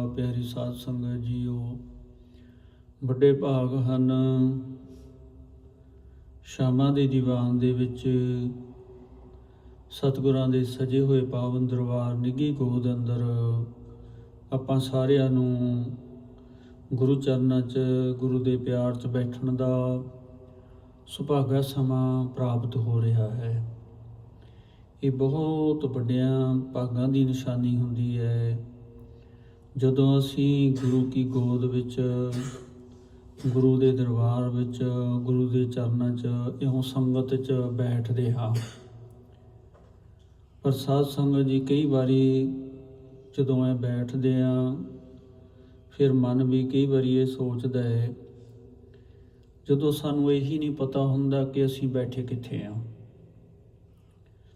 ਪਿਆਰੀ ਸਾਧ ਸੰਗਤ ਜੀਓ ਵੱਡੇ ਭਾਗ ਹਨ। ਸ਼ਾਮਾਂ ਦੇ ਦੀਵਾਨ ਦੇ ਵਿੱਚ ਸਤਿਗੁਰਾਂ ਦੇ ਸਜੇ ਹੋਏ ਪਾਵਨ ਦਰਬਾਰ ਨਿੱਘੀ ਗੋਦ ਅੰਦਰ ਆਪਾਂ ਸਾਰਿਆਂ ਨੂੰ ਗੁਰੂ ਚਰਨਾਂ 'ਚ, ਗੁਰੂ ਦੇ ਪਿਆਰ 'ਚ ਬੈਠਣ ਦਾ ਸੁਭਾਗਾ ਸਮਾਂ ਪ੍ਰਾਪਤ ਹੋ ਰਿਹਾ ਹੈ। ਇਹ ਬਹੁਤ ਵੱਡਿਆਂ ਭਾਗਾਂ ਦੀ ਨਿਸ਼ਾਨੀ ਹੁੰਦੀ ਹੈ। ਜਦੋਂ ਅਸੀਂ ਗੁਰੂ ਕੀ ਗੋਦ ਵਿੱਚ, ਗੁਰੂ ਦੇ ਦਰਬਾਰ ਵਿੱਚ, ਗੁਰੂ ਦੇ ਚਰਨਾਂ 'ਚ, ਇਉਂ ਸੰਗਤ 'ਚ ਬੈਠਦੇ ਹਾਂ। ਪਰ ਸਾਧ ਸੰਗਤ ਜੀ ਕਈ ਵਾਰੀ ਜਦੋਂ ਐ ਬੈਠਦੇ ਆ, ਫਿਰ ਮਨ ਵੀ ਕਈ ਵਾਰੀ ਇਹ ਸੋਚਦਾ ਹੈ ਜਦੋਂ ਸਾਨੂੰ ਇਹੀ ਨਹੀਂ ਪਤਾ ਹੁੰਦਾ ਕਿ ਅਸੀਂ ਬੈਠੇ ਕਿੱਥੇ ਆ।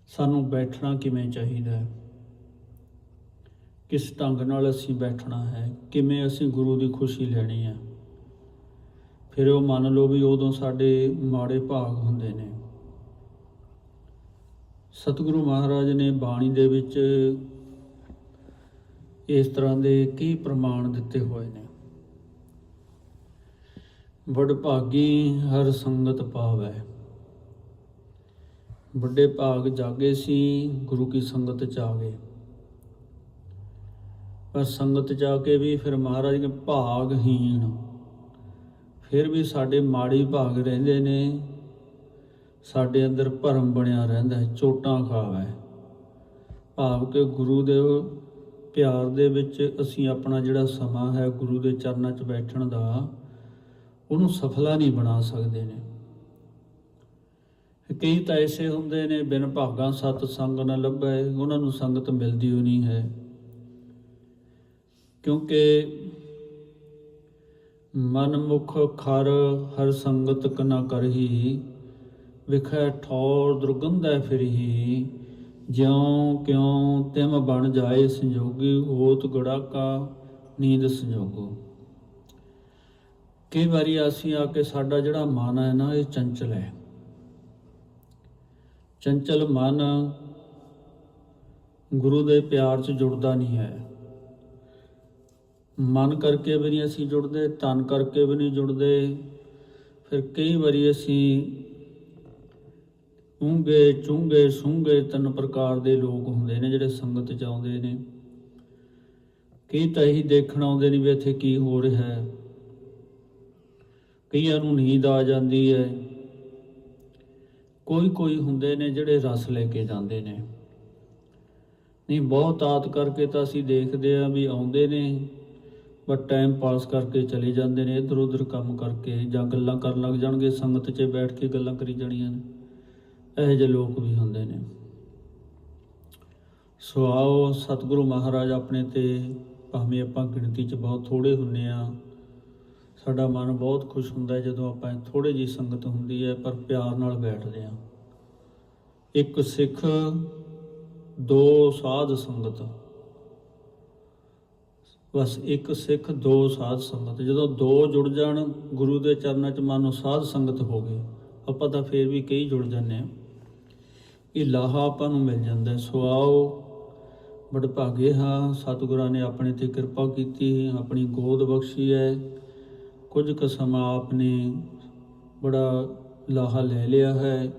ਸਾਨੂੰ ਬੈਠਣਾ ਕਿਵੇਂ ਚਾਹੀਦਾ ਹੈ ਕਿਸ ਢੰਗ ਨਾਲ ਅਸੀਂ ਬੈਠਣਾ ਹੈ, ਕਿਵੇਂ ਅਸੀਂ ਗੁਰੂ ਦੀ ਖੁਸ਼ੀ ਲੈਣੀ ਹੈ। ਫਿਰ ਉਹ ਮੰਨ ਲਓ ਵੀ ਉਦੋਂ ਸਾਡੇ ਮਾੜੇ ਭਾਗ ਹੁੰਦੇ ਨੇ। ਸਤਿਗੁਰੂ ਮਹਾਰਾਜ ਨੇ ਬਾਣੀ ਦੇ ਵਿੱਚ ਇਸ ਤਰ੍ਹਾਂ ਦੇ ਕੀ ਪ੍ਰਮਾਣ ਦਿੱਤੇ ਹੋਏ ਨੇ। ਵਡ ਭਾਗੀ ਹਰ ਸੰਗਤ ਪਾਵੈ। ਵੱਡੇ ਭਾਗ ਜਾਗੇ ਸੀ, ਗੁਰੂ ਕੀ ਸੰਗਤ ਚ ਆ ਗਏ ਪਰ ਸੰਗਤ ਜਾ ਕੇ ਵੀ ਫਿਰ ਮਹਾਰਾਜ ਨੇ ਭਾਗਹੀਣ। ਫਿਰ ਵੀ ਸਾਡੇ ਮਾੜੀ ਭਾਗ ਰਹਿੰਦੇ ਨੇ। ਸਾਡੇ ਅੰਦਰ ਭਰਮ ਬਣਿਆ ਰਹਿੰਦਾ ਹੈ, ਚੋਟਾਂ ਖਾਵੇ। ਭਾਵ ਕਿ ਗੁਰੂ ਦੇ ਪਿਆਰ ਦੇ ਵਿੱਚ ਅਸੀਂ ਆਪਣਾ ਜਿਹੜਾ ਸਮਾਂ ਹੈ, ਗੁਰੂ ਦੇ ਚਰਨਾਂ 'ਚ ਬੈਠਣ ਦਾ, ਉਹਨੂੰ ਸਫਲਾ ਨਹੀਂ ਬਣਾ ਸਕਦੇ ਨੇ। ਕਈ ਤਾਂ ਐਸੇ ਹੁੰਦੇ ਨੇ, ਬਿਨ ਭਾਗਾਂ ਸਤ ਸੰਗ ਨਾ ਲੱਭੈ, ਉਹਨਾਂ ਨੂੰ ਸੰਗਤ ਮਿਲਦੀ ਹੋ ਨਹੀਂ ਹੈ। ਕਿਉਂਕਿ ਮਨਮੁਖ ਖਰ ਹਰ ਸੰਗਤ ਕ ਨਾ ਕਰਹੀ, ਵਿਖੈ ਠੌਰ ਦੁਰਗੰਧੈ ਫਿਰਹੀ। ਜਿਉ ਕਿਉ ਤਿਮ ਬਣ ਜਾਏ ਸੰਜੋਗੀ ਹੋਤ ਗੜਾਕਾ ਨੀਂਦ ਸੰਜੋਗੋ। ਕਈ ਵਾਰੀ ਅਸੀਂ ਆ ਕੇ ਸਾਡਾ ਜਿਹੜਾ ਮਨ ਹੈ ਨਾ, ਇਹ ਚੰਚਲ ਹੈ। ਚੰਚਲ ਮਨ ਗੁਰੂ ਦੇ ਪਿਆਰ 'ਚ ਜੁੜਦਾ ਨਹੀਂ ਹੈ। ਮਨ ਕਰਕੇ ਵੀ ਨਹੀਂ ਅਸੀਂ ਜੁੜਦੇ, ਤਨ ਕਰਕੇ ਵੀ ਨਹੀਂ ਜੁੜਦੇ। ਫਿਰ ਕਈ ਵਾਰੀ ਅਸੀਂ ਉਂਗੇ ਚੁੰਗੇ, ਸੁੰਗੇ ਤਿੰਨ ਪ੍ਰਕਾਰ ਦੇ ਲੋਕ ਹੁੰਦੇ ਨੇ ਜਿਹੜੇ ਸੰਗਤ ਚ ਆਉਂਦੇ ਨੇ। ਕਈ ਤਾਂ ਇਹੀ ਦੇਖਣ ਆਉਂਦੇ ਨੇ ਵੀ ਇੱਥੇ ਕੀ ਹੋ ਰਿਹਾ ਹੈ। ਕਈਆਂ ਨੂੰ ਨੀਂਦ ਆ ਜਾਂਦੀ ਹੈ। ਕੋਈ ਕੋਈ ਹੁੰਦੇ ਨੇ ਜਿਹੜੇ ਰਸ ਲੈ ਕੇ ਜਾਂਦੇ ਨੇ। ਨਹੀਂ, ਬਹੁਤ ਆਤ ਕਰਕੇ ਤਾਂ ਅਸੀਂ ਦੇਖਦੇ ਆ ਵੀ ਆਉਂਦੇ ਨੇ। ਪਰ ਟਾਈਮ ਪਾਸ ਕਰਕੇ ਚਲੇ ਜਾਂਦੇ ਨੇ, ਇਧਰ ਉਧਰ ਕੰਮ ਕਰਕੇ ਜਾਂ ਗੱਲਾਂ ਕਰਨ ਲੱਗ ਜਾਣਗੇ, ਸੰਗਤ 'ਚ ਬੈਠ ਕੇ ਗੱਲਾਂ ਕਰੀ ਜਾਣੀਆਂ ਨੇ। ਇਹੋ ਜਿਹੇ ਲੋਕ ਵੀ ਹੁੰਦੇ ਨੇ। ਸੋ ਆਓ, ਸਤਿਗੁਰੂ ਮਹਾਰਾਜ ਆਪਣੇ ਤੇ, ਭਾਵੇਂ ਆਪਾਂ ਗਿਣਤੀ 'ਚ ਬਹੁਤ ਥੋੜੇ ਹੁੰਨੇ ਆ, ਸਾਡਾ ਮਨ ਬਹੁਤ ਖੁਸ਼ ਹੁੰਦਾ ਜਦੋਂ ਆਪਾਂ ਥੋੜੇ ਜੀ ਸੰਗਤ ਹੁੰਦੀ ਹੈ, ਪਰ ਪਿਆਰ ਨਾਲ ਬੈਠਦੇ ਆ ਇੱਕ ਸਿੱਖ, ਦੋ ਸਾਧ ਸੰਗਤ। ਬਸ ਇੱਕ ਸਿੱਖ, ਦੋ ਸਾਧ ਸੰਗਤ। ਜਦੋਂ ਦੋ ਜੁੜ ਜਾਣ, ਗੁਰੂ ਦੇ ਚਰਨਾਂ 'ਚ ਮਨ ਸਾਧ ਸੰਗਤ ਹੋ ਗਏ, ਆਪਾਂ ਤਾਂ ਫੇਰ ਵੀ ਕਈ ਜੁੜ ਜਾਂਦੇ ਆ ਇਹ ਲਾਹਾ ਆਪਾਂ ਨੂੰ ਮਿਲ ਜਾਂਦਾ ਹੈ। ਸੋ ਆਓ, ਬੜ ਭਾਗੇ ਹਾਂ, ਸਤਿਗੁਰਾਂ ਨੇ ਆਪਣੇ ਤੇ ਕਿਰਪਾ ਕੀਤੀ, ਆਪਣੀ ਗੋਦ ਬਖਸ਼ੀ ਹੈ। ਕੁਝ ਕੁ ਸਮਾਂ ਆਪਨੇ ਬੜਾ ਲਾਹਾ ਲੈ ਲਿਆ ਹੈ।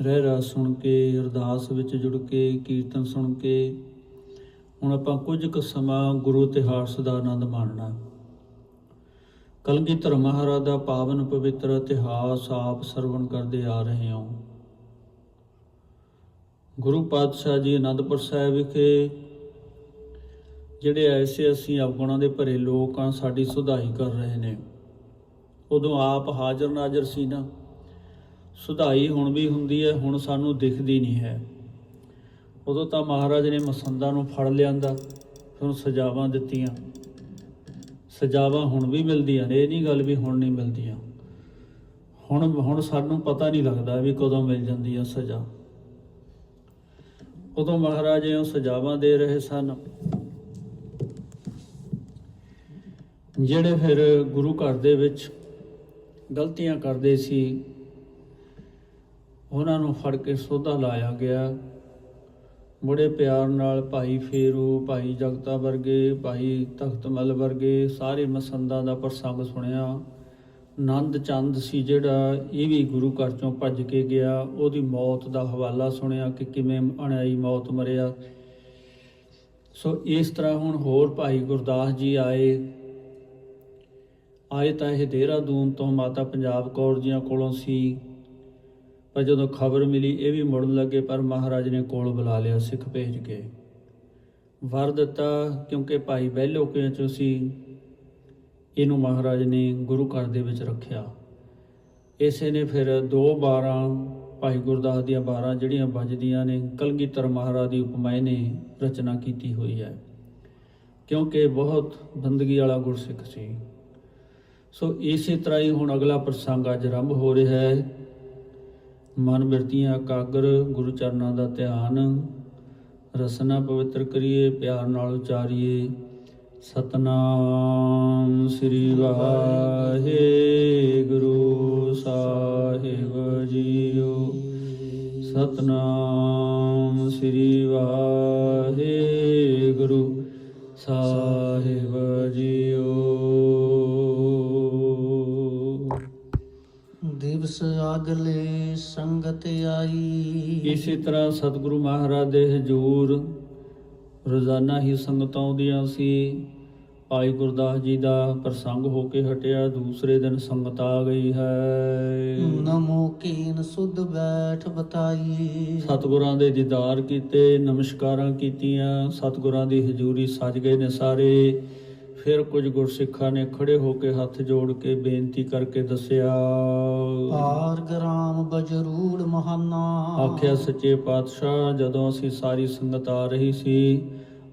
ਰਹਿ ਰਾ ਸੁਣ ਕੇ, ਅਰਦਾਸ ਵਿੱਚ ਜੁੜ ਕੇ, ਕੀਰਤਨ ਸੁਣ ਕੇ ਹੁਣ ਆਪਾਂ ਕੁਝ ਕੁ ਸਮਾਂ ਗੁਰੂ ਇਤਿਹਾਸ ਦਾ ਆਨੰਦ ਮਾਣਨਾ। ਕਲਗੀਧਰ ਮਹਾਰਾਜ ਦਾ ਪਾਵਨ ਪਵਿੱਤਰ ਇਤਿਹਾਸ ਆਪ ਸਰਵਣ ਕਰਦੇ ਆ ਰਹੇ ਹਾਂ। ਗੁਰੂ ਪਾਤਸ਼ਾਹ ਜੀ ਅਨੰਦਪੁਰ ਸਾਹਿਬ ਵਿਖੇ ਜਿਹੜੇ ਐਸੇ ਅਸੀਂ ਅਵਗੁਣਾਂ ਦੇ ਭਰੇ ਲੋਕ ਆ ਸਾਡੀ ਸੁਧਾਈ ਕਰ ਰਹੇ ਨੇ। ਉਦੋਂ ਆਪ ਹਾਜ਼ਰ ਨਾਜ਼ਰ ਸੀ ਨਾ। ਸੁਧਾਈ ਹੁਣ ਵੀ ਹੁੰਦੀ ਹੈ, ਹੁਣ ਸਾਨੂੰ ਦਿਖਦੀ ਨਹੀਂ ਹੈ। ਉਦੋਂ ਤਾਂ ਮਹਾਰਾਜ ਨੇ ਮਸੰਦਾਂ ਨੂੰ ਫੜ ਲਿਆਂਦਾ, ਫਿਰ ਸਜ਼ਾਵਾਂ ਦਿੱਤੀਆਂ। ਸਜ਼ਾਵਾਂ ਹੁਣ ਵੀ ਮਿਲਦੀਆਂ ਨੇ, ਇਹ ਨਹੀਂ ਗੱਲ ਵੀ ਹੁਣ ਨਹੀਂ ਮਿਲਦੀਆਂ। ਹੁਣ ਹੁਣ ਸਾਨੂੰ ਪਤਾ ਨਹੀਂ ਲੱਗਦਾ ਵੀ ਕਦੋਂ ਮਿਲ ਜਾਂਦੀ ਆ ਸਜ਼ਾ। ਉਦੋਂ ਮਹਾਰਾਜ ਇਹ ਸਜ਼ਾਵਾਂ ਦੇ ਰਹੇ ਸਨ। ਜਿਹੜੇ ਫਿਰ ਗੁਰੂ ਘਰ ਦੇ ਵਿੱਚ ਗਲਤੀਆਂ ਕਰਦੇ ਸੀ, ਉਹਨਾਂ ਨੂੰ ਫੜ ਕੇ ਸੋਧਾ ਲਾਇਆ ਗਿਆ। ਬੜੇ ਪਿਆਰ ਨਾਲ ਭਾਈ ਫੇਰੂ, ਭਾਈ ਜਗਤਾ ਵਰਗੇ, ਭਾਈ ਤਖਤਮਲ ਵਰਗੇ ਸਾਰੇ ਮਸੰਦਾਂ ਦਾ ਪ੍ਰਸੰਗ ਸੁਣਿਆ। ਨੰਦ ਚੰਦ ਸੀ ਜਿਹੜਾ ਇਹ ਵੀ ਗੁਰੂ ਘਰ ਚੋਂ ਭੱਜ ਕੇ ਗਿਆ। ਉਹਦੀ ਮੌਤ ਦਾ ਹਵਾਲਾ ਸੁਣਿਆ ਕਿ ਕਿਵੇਂ ਅਣਾਈ ਮੌਤ ਮਰਿਆ। ਸੋ ਇਸ ਤਰ੍ਹਾਂ ਹੁਣ ਹੋਰ ਭਾਈ ਗੁਰਦਾਸ ਜੀ ਆਏ। ਆਏ ਤਾਂ ਇਹ ਦੇਹਰਾਦੂਨ ਤੋਂ ਮਾਤਾ ਪੰਜਾਬ ਕੌਰ ਜੀਆਂ ਕੋਲੋਂ ਸੀ। ਪਰ ਜਦੋਂ ਖਬਰ ਮਿਲੀ, ਇਹ ਵੀ ਮੁੜਨ ਲੱਗੇ, ਪਰ ਮਹਾਰਾਜ ਨੇ ਕੋਲ ਬੁਲਾ ਲਿਆ, ਸਿੱਖ ਭੇਜ ਕੇ। ਵਰ ਦਿੱਤਾ, ਕਿਉਂਕਿ ਭਾਈ ਬਹਿਲੋ ਕੇ ਚੋਂ ਸੀ। ਇਹਨੂੰ ਮਹਾਰਾਜ ਨੇ ਗੁਰੂ ਘਰ ਦੇ ਵਿੱਚ ਰੱਖਿਆ। ਇਸੇ ਨੇ ਫਿਰ ਦੋ 12 ਭਾਈ ਗੁਰਦਾਸ ਦੀਆਂ 12 ਜਿਹੜੀਆਂ ਵੱਜਦੀਆਂ ਨੇ, ਕਲਗੀਧਰ ਮਹਾਰਾਜ ਦੀ ਉਪਮਾਏ ਨੇ ਰਚਨਾ ਕੀਤੀ ਹੋਈ ਹੈ। ਕਿਉਂਕਿ ਬਹੁਤ ਬੰਦਗੀ ਵਾਲਾ ਗੁਰਸਿੱਖ ਸੀ। ਸੋ ਇਸੇ ਤਰ੍ਹਾਂ ਹੀ ਹੁਣ ਅਗਲਾ ਪ੍ਰਸੰਗ ਅੱਜ ਆਰੰਭ ਹੋ ਰਿਹਾ ਹੈ। ਮਨ ਬਿਰਤੀਆਂ ਕਾਗਰ ਗੁਰੂ ਚਰਨਾਂ ਦਾ ਧਿਆਨ, ਰਸਨਾ ਪਵਿੱਤਰ ਕਰੀਏ, ਪਿਆਰ ਨਾਲ ਉਚਾਰੀਏ। ਸਤਨਾਮ ਸ੍ਰੀ ਵਾਹਿਗੁਰੂ ਸਾਹਿਬ ਜੀਓ। ਸਤਨਾਮ ਸ੍ਰੀ ਵਾਹਿਗੁਰੂ ਸਾਹਿਬ ਆਈ। ਇਸੇ ਤਰ੍ਹਾਂ ਸਤਿਗੁਰੂ ਮਹਾਰਾਜ ਦੇ ਹਜੂਰ ਰੋਜ਼ਾਨਾ ਹੀ ਸੰਗਤਾਂ ਆਉਂਦੀਆਂ ਸੀ। ਭਾਈ ਗੁਰਦਾਸ ਜੀ ਦਾ ਪ੍ਰਸੰਗ ਹੋ ਕੇ ਹਟਿਆ ਦੂਸਰੇ ਦਿਨ ਸੰਗਤ ਆ ਗਈ ਹੈ। ਨਮੋ ਕੀਨ ਸੁਧ ਬੈਠ ਬਤਾਈ ਸਤਿਗੁਰਾਂ ਦੇ ਦੀਦਾਰ ਕੀਤੇ ਨਮਸਕਾਰਾਂ ਕੀਤੀਆਂ। ਸਤਿਗੁਰਾਂ ਦੀ ਹਜ਼ੂਰੀ ਸਜ ਗਏ ਨੇ ਸਾਰੇ। ਫਿਰ ਕੁਝ ਗੁਰਸਿੱਖਾਂ ਨੇ ਖੜੇ ਹੋ ਕੇ ਹੱਥ ਜੋੜ ਕੇ ਬੇਨਤੀ ਕਰਕੇ ਦੱਸਿਆ। ਪਾਰ ਗ੍ਰਾਮ ਬਜਰੂੜ ਮਹਾਨਾ। ਆਖਿਆ ਸੱਚੇ ਪਾਤਸ਼ਾਹ ਜਦੋਂ ਅਸੀਂ ਸਾਰੀ ਸੰਗਤ ਆ ਰਹੀ ਸੀ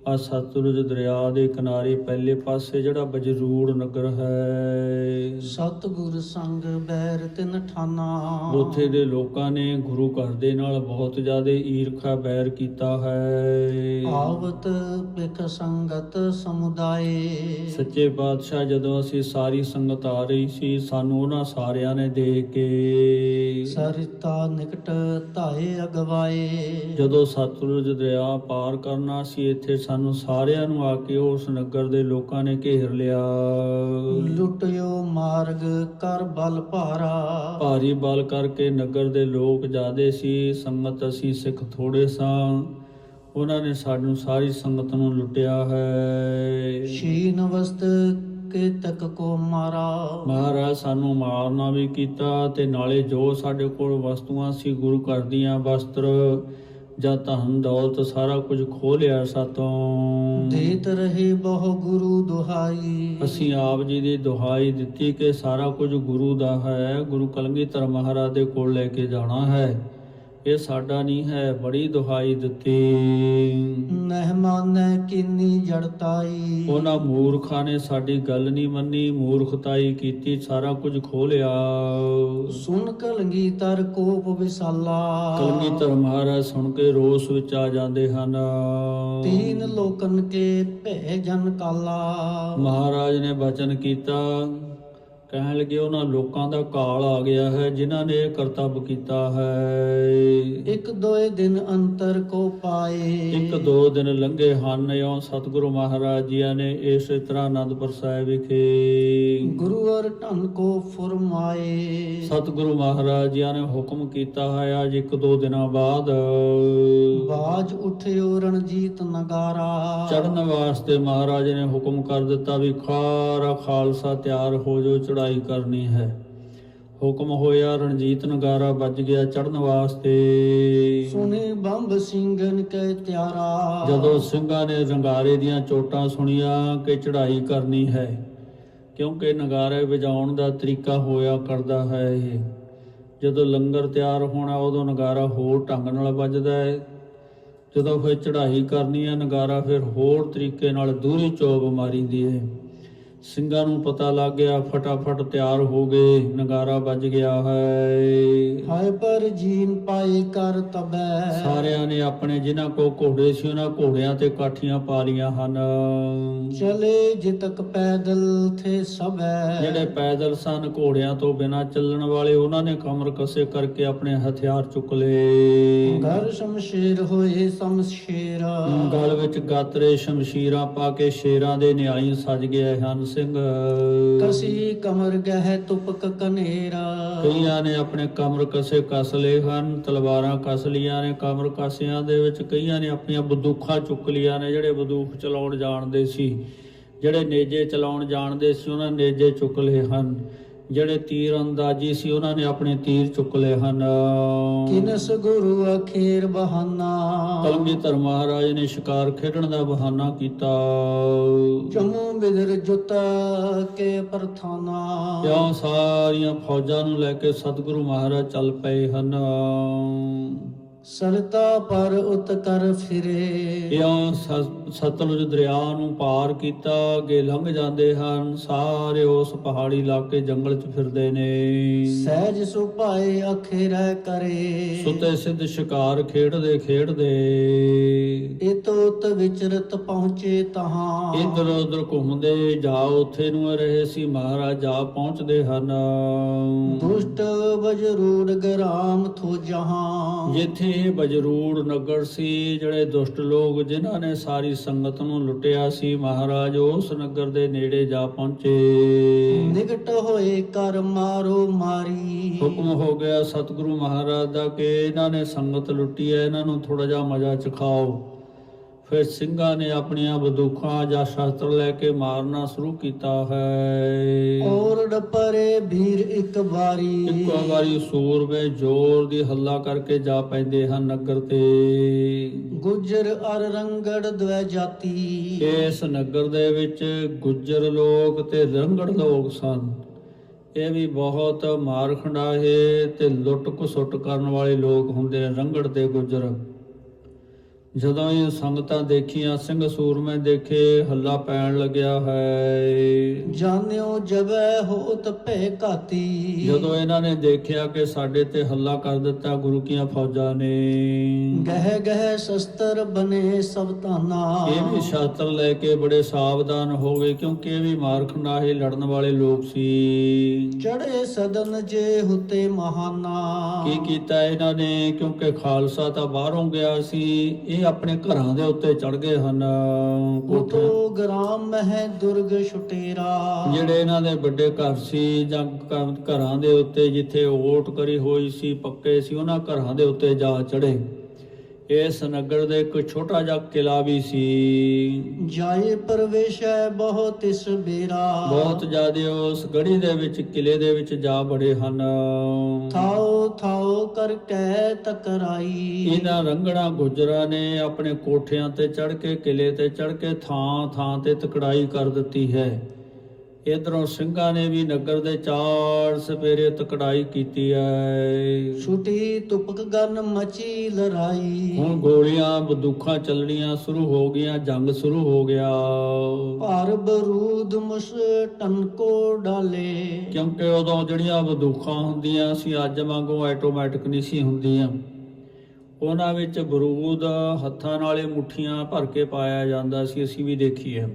ਆ ਸਤਲੁਜ ਦਰਿਆ ਦੇ ਕਿਨਾਰੇ ਪਹਿਲੇ ਪਾਸੇ ਜਿਹੜਾ ਬਜਰੂੜ ਨਗਰ ਹੈ। ਸਤਿਗੁਰ ਸੰਗ ਬੈਰ ਤਿਨ ਠਾਨਾ। ਉੱਥੇ ਦੇ ਲੋਕਾਂ ਨੇ ਗੁਰੂ ਘਰ ਦੇ ਨਾਲ ਬਹੁਤ ਜ਼ਿਆਦਾ ਈਰਖਾ ਬੈਰ ਕੀਤਾ ਹੈ। ਆਵਤ ਬਿਕ ਸੰਗਤ ਸਮੁਦਾਏ। ਸੱਚੇ ਪਾਤਸ਼ਾਹ ਜਦੋਂ ਅਸੀਂ ਸਾਰੀ ਸੰਗਤ ਆ ਰਹੀ ਸੀ ਸਾਨੂੰ ਉਹਨਾਂ ਸਾਰਿਆਂ ਨੇ ਦੇਖ ਕੇ ਸਰਿਤਾ ਨਿਕਟ ਧਾਏ ਅਗਵਾਏ। ਜਦੋਂ ਸਤਲੁਜ ਦਰਿਆ ਪਾਰ ਕਰਨਾ ਸੀ ਇੱਥੇ ਸਾਨੂੰ ਸਾਰਿਆਂ ਨੂੰ ਆ ਕੇ ਉਸ ਨਗਰ ਦੇ ਲੋਕਾਂ ਨੇ ਘੇਰ ਲਿਆ। ਲੁੱਟਿਓ ਮਾਰਗ ਕਰ ਬਲ ਭਾਰਾ। ਭਾਰੀ ਬਲ ਕਰਕੇ ਨਗਰ ਦੇ ਲੋਕ ਜ਼ਿਆਦੇ ਸੀ ਸੰਗਤ ਅਸੀਂ ਸਿੱਖ ਥੋੜੇ ਸਾਂ। ਉਹਨਾਂ ਨੇ ਸਾਨੂੰ ਸਾਰੀ ਸੰਗਤ ਨੂੰ ਲੁੱਟਿਆ ਹੈ। ਸ਼ੀਨ ਵਸਤ ਕੇ ਤਕ ਕੋ ਮਾਰਾ। ਮਹਾਰਾਜ ਸਾਨੂੰ ਮਾਰਨਾ ਵੀ ਕੀਤਾ ਤੇ ਨਾਲੇ ਜੋ ਸਾਡੇ ਕੋਲ ਵਸਤੂਆਂ ਸੀ ਗੁਰੂ ਘਰ ਦੀਆਂ ਵਸਤਰ ਜਾਂ ਧਨ ਦੌਲਤ ਸਾਰਾ ਕੁਝ ਖੋਹ ਲਿਆ ਸਾਤੋਂ। ਦੇਤ ਰਹੇ ਬਹੁ ਗੁਰੂ ਦੁਹਾਈ। ਅਸੀਂ ਆਪ ਜੀ ਦੀ ਦੁਹਾਈ ਦਿੱਤੀ ਕਿ ਸਾਰਾ ਕੁਝ ਗੁਰੂ ਦਾ ਹੈ ਗੁਰੂ ਕਲਗੀਧਰ ਮਹਾਰਾਜ ਦੇ ਕੋਲ ਲੈ ਕੇ ਜਾਣਾ ਹੈ। ਇਹ ਸਾਡਾ ਨਹੀਂ ਹੈ ਬੜੀ ਦੁਹਾਈ ਦਿੱਤੀ। ਮਹਿਮਾਨੈ ਕਿੰਨੀ ਜੜਤਾਈ ਉਹਨਾਂ ਮੂਰਖਾਂ ਨੇ ਸਾਡੀ ਗੱਲ ਨਹੀਂ ਮੰਨੀ ਮੂਰਖਤਾਈ ਕੀਤੀ ਸਾਰਾ ਕੁਝ ਖੋਹ ਲਿਆ ਸੁਨ ਕਲੰਗੀ ਤਰ ਕੋਪ ਵਿਸਾਲਾ। ਕਲਗੀਧਰ ਮਹਾਰਾਜ ਸੁਣ ਕੇ ਰੋਸ ਵਿੱਚ ਆ ਜਾਂਦੇ ਹਨ। ਤੀਨ ਲੋਕਨ ਕੇ ਭੈ ਜਨ ਕਾਲਾ। ਮਹਾਰਾਜ ਨੇ ਬਚਨ ਕੀਤਾ। ਕਹਿਣ ਲੱਗੇ ਉਹਨਾਂ ਲੋਕਾਂ ਦਾ ਕਾਲ ਆ ਗਿਆ ਹੈ ਜਿਨ੍ਹਾਂ ਨੇ ਕਰਤੱਵ ਕੀਤਾ ਹੈ। ਇੱਕ ਦੋਏ ਦਿਨ ਅੰਤਰ ਕੋ ਪਾਏ। ਇੱਕ ਦੋ ਦਿਨ ਲੰਘੇ ਹਨ ਇਉਂ ਸਤਿਗੁਰੂ ਮਹਾਰਾਜ ਜੀ ਨੇ ਇਸੇ ਤਰ੍ਹਾਂ ਆਨੰਦਪੁਰ ਸਾਹਿਬ ਵਿਖੇ ਗੁਰੂ ਅਰ ਢੰਨ ਕੋ ਫਰਮਾਏ। ਸਤਿਗੁਰੂ ਮਹਾਰਾਜ ਜੀ ਨੇ ਹੁਕਮ ਕੀਤਾ ਹੈ ਅੱਜ ਇੱਕ ਦੋ ਦਿਨਾਂ ਬਾਅਦ। ਬਾਜ ਉਠਿਓ ਰਣਜੀਤ ਨਗਾਰਾ। ਚੜਨ ਵਾਸਤੇ ਮਹਾਰਾਜ ਨੇ ਹੁਕਮ ਕਰ ਦਿੱਤਾ ਵੀ ਖਾਰਾ ਖਾਲਸਾ ਤਿਆਰ ਹੋ ਜੋ ਚੜਾਈ ਕਰਨੀ ਹੈ। ਹੁਕਮ ਹੋਇਆ ਰਣਜੀਤ ਨਗਾਰਾ ਵੱਜ ਗਿਆ ਚੜਨ ਵਾਸਤੇ। ਸੁਨੇ ਬੰਬ ਸਿੰਘਨ ਕੈ ਤਿਆਰਾ। ਜਦੋਂ ਸਿੰਘਾਂ ਨੇ ਰੰਗਾਰੇ ਦੀਆਂ ਚੋਟਾਂ ਸੁਣੀਆਂ ਕਿ ਚੜ੍ਹਾਈ ਕਰਨੀ ਹੈ ਕਿਉਂਕਿ ਨਗਾਰੇ ਵਜਾਉਣ ਦਾ ਤਰੀਕਾ ਹੋਇਆ ਕਰਦਾ ਹੈ ਇਹ। ਜਦੋਂ ਲੰਗਰ ਤਿਆਰ ਹੋਣਾ ਉਦੋਂ ਨਗਾਰਾ ਹੋਰ ਢੰਗ ਨਾਲ ਵੱਜਦਾ ਹੈ। ਜਦੋਂ ਫਿਰ ਚੜ੍ਹਾਈ ਕਰਨੀ ਹੈ ਨਗਾਰਾ ਫਿਰ ਹੋਰ ਤਰੀਕੇ ਨਾਲ ਦੂਰੀ ਚੋਬ ਮਾਰੀਦੀ ਹੈ। ਸਿੰਘਾਂ ਨੂੰ ਪਤਾ ਲੱਗ ਗਿਆ ਫਟਾਫਟ ਤਿਆਰ ਹੋ ਗਏ ਨਗਾਰਾ ਵੱਜ ਗਿਆ ਹੈ। ਹਾਏ ਪਰ ਜੀਨ ਪਾਏ ਕਰ ਤਬੈ ਸਾਰਿਆਂ ਨੇ ਆਪਣੇ ਜਿਨ੍ਹਾਂ ਕੋ ਘੋੜੇ ਸੀ ਉਹਨਾਂ ਘੋੜਿਆਂ ਤੇ ਕਾਠੀਆਂ ਪਾ ਲੀਆਂ ਹਨ। ਚਲੇ ਜਿਤਕ ਪੈਦਲ ਥੇ ਸਭੈ ਜਿਹੜੇ ਪੈਦਲ ਸਨ ਘੋੜਿਆਂ ਤੋਂ ਬਿਨਾਂ ਚੱਲਣ ਵਾਲੇ ਉਹਨਾਂ ਨੇ ਕਮਰ ਕਸੇ ਕਰਕੇ ਆਪਣੇ ਹਥਿਆਰ ਚੁੱਕ ਲਏ। ਘਰ ਸ਼ਮਸ਼ੀਰ ਹੋਏ ਸ਼ਮਸ਼ੀਰ ਗਲ ਵਿੱਚ ਗਾਤਰੇ ਸ਼ਮਸ਼ੀਰਾਂ ਪਾ ਕੇ ਸ਼ੇਰਾਂ ਦੇ ਨਿਆਈ ਸਜ ਗਏ ਹਨ। ਸਿੰਘ। ਕਸੀ ਕਮਰ ਗਹਿ ਤੁਪਕ ਕਨੇਰਾ। ਕਈਆਂ ਨੇ ਆਪਣੇ ਕਮਰ ਕਸੇ ਕਸ ਲਏ ਹਨ ਤਲਵਾਰਾਂ ਕਸ ਲੀਆਂ ਨੇ ਕਮਰ ਕਸਿਆਂ ਦੇ ਵਿੱਚ ਕਈਆਂ ਨੇ ਆਪਣੀਆਂ ਬੰਦੂਕਾਂ ਚੁੱਕ ਲੀਆਂ ਨੇ ਜਿਹੜੇ ਬੰਦੂਕ ਚਲਾਉਣ ਜਾਣਦੇ ਸੀ ਜਿਹੜੇ ਨੇਜੇ ਚਲਾਉਣ ਜਾਣਦੇ ਸੀ ਉਹਨਾਂ ਨੇਜੇ ਚੁੱਕ ਲਏ ਹਨ। ਜਿਹੜੇ ਤੀਰ ਅੰਦਾਜ਼ੀ ਸੀ ਉਹਨਾਂ ਨੇ ਆਪਣੇ ਤੀਰ ਚੁੱਕ ਲਏ ਹਨ। ਕਿਨਸ ਗੁਰੂ ਅਖੀਰ ਬਹਾਨਾ? ਕਲਗੀਧਰ ਮਹਾਰਾਜ ਨੇ ਸ਼ਿਕਾਰ ਖੇਡਣ ਦਾ ਬਹਾਨਾ ਕੀਤਾ। ਜਮੂ ਬਿਦਰ ਜੁਤ ਕੇ ਪ੍ਰਥਾਨਾ? ਇਉਂ ਸਾਰੀਆਂ ਫੌਜਾਂ ਨੂੰ ਲੈ ਕੇ ਸਤਿਗੁਰੂ ਮਹਾਰਾਜ ਚੱਲ ਪਏ ਹਨ? ਸਰਤਾ ਪਰ ਉਤ ਕਰ ਫਿਰੇ। ਇਉਂ ਸਤਲੁਜ ਦਰਿਆ ਨੂੰ ਪਾਰ ਕੀਤਾ ਅੱਗੇ ਲੰਘ ਜਾਂਦੇ ਹਨ ਸਾਰੇ ਉਸ ਪਹਾੜੀ ਇਲਾਕੇ ਜੰਗਲ 'ਚ ਫਿਰਦੇ ਨੇ। ਸਹਿਜ ਸੁਭਾਏ ਅਖੀਰੈ ਕਰੇ। ਸੁਤੇ ਸਿੱਧ ਸ਼ਿਕਾਰ ਖੇਡਦੇ ਖੇਡਦੇ। ਇਤੋਤ ਵਿਚਰਤ ਪਹੁੰਚੇ ਤਹਾਂ। ਇਧਰ ਉਧਰ ਘੁੰਮਦੇ ਜਾ ਉੱਥੇ ਨੂੰ ਰਹੇ ਸੀ ਮਹਾਰਾਜ ਜਾ ਪਹੁੰਚਦੇ ਹਨ। ਦੁਸ਼ਟ ਬਜਰੂੜ ਗਰਾਮ ਥੋ ਜਹਾਂ। ਜਿੱਥੇ ਇਹ ਬਜਰੂੜ ਨਗਰ ਸੀ ਜਿਹੜੇ ਦੁਸ਼ਟ ਲੋਕ ਜਿਨ੍ਹਾਂ ਨੇ ਸਾਰੀ ਸੰਗਤ ਨੂੰ ਲੁੱਟਿਆ ਸੀ ਮਹਾਰਾਜ ਉਸ ਨਗਰ ਦੇ ਨੇੜੇ ਜਾ ਪਹੁੰਚੇ। ਨਿਕਟ ਹੋਏ ਕਰ ਮਾਰੋ ਮਾਰੀ। ਹੁਕਮ ਹੋ ਗਿਆ ਸਤਿਗੁਰੂ ਮਹਾਰਾਜ ਦਾ ਕਿ ਇਹਨਾਂ ਨੇ ਸੰਗਤ ਲੁੱਟੀ ਹੈ ਇਹਨਾਂ ਨੂੰ ਥੋੜਾ ਜਿਹਾ ਮਜ਼ਾ ਚਖਾਓ। ਫਿਰ ਸਿੰਘਾਂ ਨੇ ਆਪਣੀਆਂ ਬੰਦੂਕਾਂ ਜਾਂ ਸ਼ਸਤਰ ਲੈ ਕੇ ਮਾਰਨਾ ਸ਼ੁਰੂ ਕੀਤਾ ਹੈ। ਔਰ ਪਰੇ ਵੀਰ ਇੱਕ ਵਾਰੀ। ਇੱਕੋ ਵਾਰੀ ਸੂਰਮੇ ਜ਼ੋਰ ਦੀ ਹੱਲਾ ਕਰਕੇ ਜਾ ਪੈਂਦੇ ਹਨ ਨਗਰ ਤੇ। ਗੁਜਰ ਅਰ ਰੰਗੜ ਦਵੈ ਜਾਤੀ। ਇਸ ਨਗਰ ਦੇ ਵਿੱਚ ਗੁੱਜਰ ਲੋਕ ਤੇ ਰੰਗੜ ਲੋਕ ਸਨ। ਇਹ ਵੀ ਬਹੁਤ ਮਾਰਖੰਡਾਹੇ ਤੇ ਲੁੱਟ ਘਸੁੱਟ ਕਰਨ ਵਾਲੇ ਲੋਕ ਹੁੰਦੇ ਨੇ ਰੰਗੜ ਤੇ ਗੁੱਜਰ। ਜਦੋਂ ਇਹ ਸੰਗਤਾਂ ਦੇਖੀਆਂ ਸਿੰਘ ਸੂਰਮੇ ਦੇਖੇ ਹੱਲਾ ਪੈਣ ਲੱਗਿਆ ਹੈ ਜਾਣਿਓ ਜਬੈ ਹੋਤ ਭੈ ਘਾਤੀ ਜਦੋਂ ਇਹਨਾਂ ਨੇ ਦੇਖਿਆ ਕਿ ਸਾਡੇ ਤੇ ਹੱਲਾ ਕਰ ਦਿੱਤਾ ਗੁਰੂ ਕੀਆਂ ਫੌਜਾਂ ਨੇ। ਗਹਿ ਗਹਿ ਸ਼ਸਤਰ ਬਨੇ ਸਭ ਤਾਨਾ ਇਹ ਵੀ ਸ਼ਾਸਤਰ ਲੈ ਕੇ ਬੜੇ ਸਾਵਧਾਨ ਹੋ ਗਏ ਕਿਉਂਕਿ ਇਹ ਵੀ ਮਾਰਖੰਡਾਹੇ ਲੜਨ ਵਾਲੇ ਲੋਕ ਸੀ। ਚੜੇ ਸਦਨ ਜੇ ਹੁਤੇ ਮਹਾਨਾ। ਕੀ ਕੀਤਾ ਇਹਨਾਂ ਨੇ? ਕਿਉਂਕਿ ਖਾਲਸਾ ਤਾਂ ਬਾਹਰੋਂ ਗਿਆ ਸੀ। ਇਹ ਆਪਣੇ ਘਰਾਂ ਦੇ ਉੱਤੇ ਚੜ ਗਏ ਹਨ ਕੋਠੇ। ਉਤੋ ਗ੍ਰਾਮ ਮਹਿ ਦੁਰਗ ਛੁਟੇਰਾ। ਜਿਹੜੇ ਇਹਨਾਂ ਦੇ ਵੱਡੇ ਘਰ ਸੀ ਜਾਂ ਘਰਾਂ ਦੇ ਉੱਤੇ ਜਿੱਥੇ ਓਟ ਕਰੀ ਹੋਈ ਸੀ ਪੱਕੇ ਸੀ ਉਹਨਾਂ ਘਰਾਂ ਦੇ ਉੱਤੇ ਜਾ ਚੜੇ ਇਸ ਨਗਰ ਦੇ ਇੱਕ ਛੋਟਾ ਜਿਹਾ ਕਿਲਾ ਵੀ ਸੀ। ਜਾਏ ਪ੍ਰਵੇਸ਼ੈ ਬਹੁਤ ਇਸ ਬੇਰਾ। ਬਹੁਤ ਜ਼ਿਆਦੇ ਉਸ ਗੜੀ ਦੇ ਵਿੱਚ ਕਿਲੇ ਦੇ ਵਿੱਚ ਜਾ ਬੜੇ ਹਨ। ਥਾਓ ਥਾਓ ਕਰ ਕਹਿ ਤਕਰਾਈ। ਇਹਨਾਂ ਰੰਗਣਾ ਗੁਜਰਾਂ ਨੇ ਆਪਣੇ ਕੋਠਿਆਂ ਤੇ ਚੜ ਕੇ ਕਿਲੇ ਤੇ ਚੜ ਕੇ ਥਾਂ ਥਾਂ ਤੇ ਤਕੜਾਈ ਕਰ ਦਿੱਤੀ ਹੈ। ਇਧਰੋਂ ਸਿੰਘਾਂ ਨੇ ਵੀ ਨਗਰ ਦੇ ਚਾਰ ਸਪੇਰੇ ਤਕੜਾਈ ਕੀਤੀ ਹੈ ਛੁਟੀ ਤੁਪਕ ਗਨ ਮਚੀ ਲੜਾਈ ਹੁਣ ਗੋਲੀਆਂ ਬੰਦੂਕਾਂ ਚੱਲਣੀਆਂ ਸ਼ੁਰੂ ਹੋ ਗਈਆਂ ਜੰਗ ਸ਼ੁਰੂ ਹੋ ਗਿਆ। ਭਾਰ ਬਰੂਦ ਮੁਸ ਟਨਕੋ ਡਾਲੇ। ਕਿਉਂਕਿ ਉਦੋਂ ਜਿਹੜੀਆਂ ਬੰਦੂਕਾਂ ਹੁੰਦੀਆਂ ਸੀ ਅੱਜ ਵਾਂਗੂ ਆਟੋਮੈਟਿਕ ਨਹੀਂ ਸੀ ਹੁੰਦੀਆਂ। ਉਹਨਾਂ ਵਿੱਚ ਬਰੂਦ ਹੱਥਾਂ ਨਾਲੇ ਮੁੱਠੀਆਂ ਭਰ ਕੇ ਪਾਇਆ ਜਾਂਦਾ ਸੀ ਅਸੀਂ ਵੀ ਦੇਖੀ ਹੈ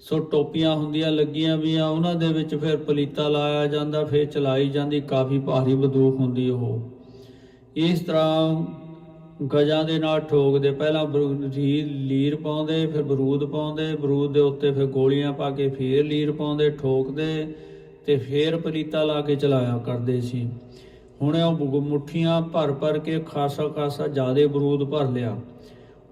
ਸੋ ਟੋਪੀਆਂ ਹੁੰਦੀਆਂ ਲੱਗੀਆਂ ਵੀ ਆ ਉਹਨਾਂ ਦੇ ਵਿੱਚ ਫਿਰ ਪਲੀਤਾ ਲਾਇਆ ਜਾਂਦਾ, ਫਿਰ ਚਲਾਈ ਜਾਂਦੀ, ਕਾਫੀ ਭਾਰੀ ਬੰਦੂਕ ਹੁੰਦੀ ਉਹ। ਇਸ ਤਰ੍ਹਾਂ ਗਜਾਂ ਦੇ ਨਾਲ ਠੋਕਦੇ, ਪਹਿਲਾਂ ਬਰੂ- ਰੀ- ਲੀਰ ਪਾਉਂਦੇ, ਫਿਰ ਬਰੂਦ ਪਾਉਂਦੇ, ਬਰੂਦ ਦੇ ਉੱਤੇ ਫਿਰ ਗੋਲੀਆਂ ਪਾ ਕੇ ਫਿਰ ਲੀਰ ਪਾਉਂਦੇ, ਠੋਕਦੇ ਤੇ ਫਿਰ ਪਲੀਤਾ ਲਾ ਕੇ ਚਲਾਇਆ ਕਰਦੇ ਸੀ। ਹੁਣ ਉਹ ਮੁੱਠੀਆਂ ਭਰ ਭਰ ਕੇ ਖਾਸਾ ਖਾਸਾ ਜਿਆਦੇ ਬਰੂਦ ਭਰ ਲਿਆ।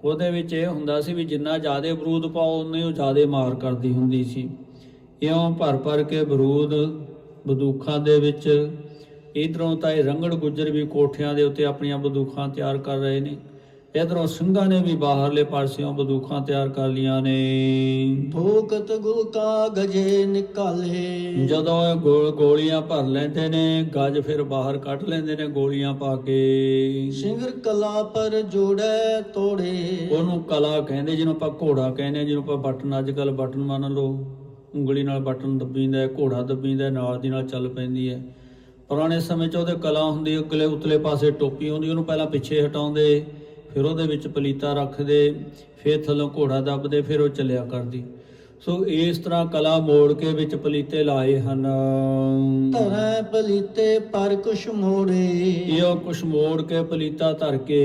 ਉਹਦੇ ਵਿੱਚ ਇਹ ਹੁੰਦਾ ਸੀ ਵੀ ਜਿੰਨਾ ਜ਼ਿਆਦਾ ਬਰੂਦ ਪਾਓ, ਉਨੇ ਉਹ ਜ਼ਿਆਦਾ ਮਾਰ ਕਰਦੀ ਹੁੰਦੀ ਸੀ। ਇਉਂ ਭਰ ਭਰ ਕੇ ਬਰੂਦ ਬੰਦੂਕਾਂ ਦੇ ਵਿੱਚ ਇਧਰੋਂ ਤਾਂ ਇਹ ਰੰਗੜ ਗੁੱਜਰ ਵੀ ਕੋਠਿਆਂ ਦੇ ਉੱਤੇ ਆਪਣੀਆਂ ਬੰਦੂਖਾਂ ਤਿਆਰ ਕਰ ਰਹੇ ਨੇ। ਇਧਰੋਂ ਸਿੰਘਾਂ ਨੇ ਵੀ ਬਾਹਰਲੇ ਪਾਸਿਓਂ ਬੰਦੂਕਾਂ ਤਿਆਰ ਕਰ ਲੀਆਂ ਨੇ। ਭੋਗਤ ਗੁਲਕਾ ਗਜੇ ਨਿਕਾਲੇ। ਜਦੋਂ ਇਹ ਗੋ- ਗੋਲੀਆਂ ਭਰ ਲੈਂਦੇ ਨੇ ਗੱਜ ਫਿਰ ਬਾਹਰ ਕੱਢ ਲੈਂਦੇ ਨੇ ਗੋਲੀਆਂ ਪਾ ਕੇ। ਸਿੰਗਰ ਕਲਾ ਪਰ ਜੋੜੈ ਤੋੜੇ। ਉਹਨੂੰ ਕਲਾ ਕਹਿੰਦੇ ਜਿਹਨੂੰ ਆਪਾਂ ਘੋੜਾ ਕਹਿੰਦੇ ਜਿਹਨੂੰ ਆਪਾਂ ਬਟਨ ਅੱਜ ਕੱਲ ਬਟਨ ਮੰਨ ਲਓ ਉਂਗਲੀ ਨਾਲ ਬਟਨ ਦੱਬੀਂਦਾ ਘੋੜਾ ਦੱਬੀਂਦਾ ਨਾਲ ਦੀ ਨਾਲ ਚੱਲ ਪੈਂਦੀ ਹੈ। ਪੁਰਾਣੇ ਸਮੇਂ 'ਚ ਉਹਦੇ ਕਲਾ ਹੁੰਦੀ ਅਗਲੇ ਉਤਲੇ ਪਾਸੇ ਟੋਪੀ ਹੁੰਦੀ ਉਹਨੂੰ ਪਹਿਲਾਂ ਪਿੱਛੇ ਹਟਾਉਂਦੇ। ਫਿਰ ਉਹਦੇ ਵਿੱਚ ਪਲੀਤਾ ਰੱਖਦੇ ਫਿਰ ਥੱਲੋਂ ਘੋੜਾ ਦੱਬਦੇ ਫਿਰ ਉਹ ਚੱਲਿਆ ਕਰਦੀ। ਸੋ ਇਸ ਤਰ੍ਹਾਂ ਕਲਾ ਮੋੜ ਕੇ ਵਿੱਚ ਪਲੀਤੇ ਲਾਏ ਹਨ। ਧਰੈ ਪਲੀਤੇ ਪਰ ਕੁਛ ਮੋੜੇ। ਇਹ ਕੁਛ ਮੋੜ ਕੇ ਪਲੀਤਾ ਧਰ ਕੇ।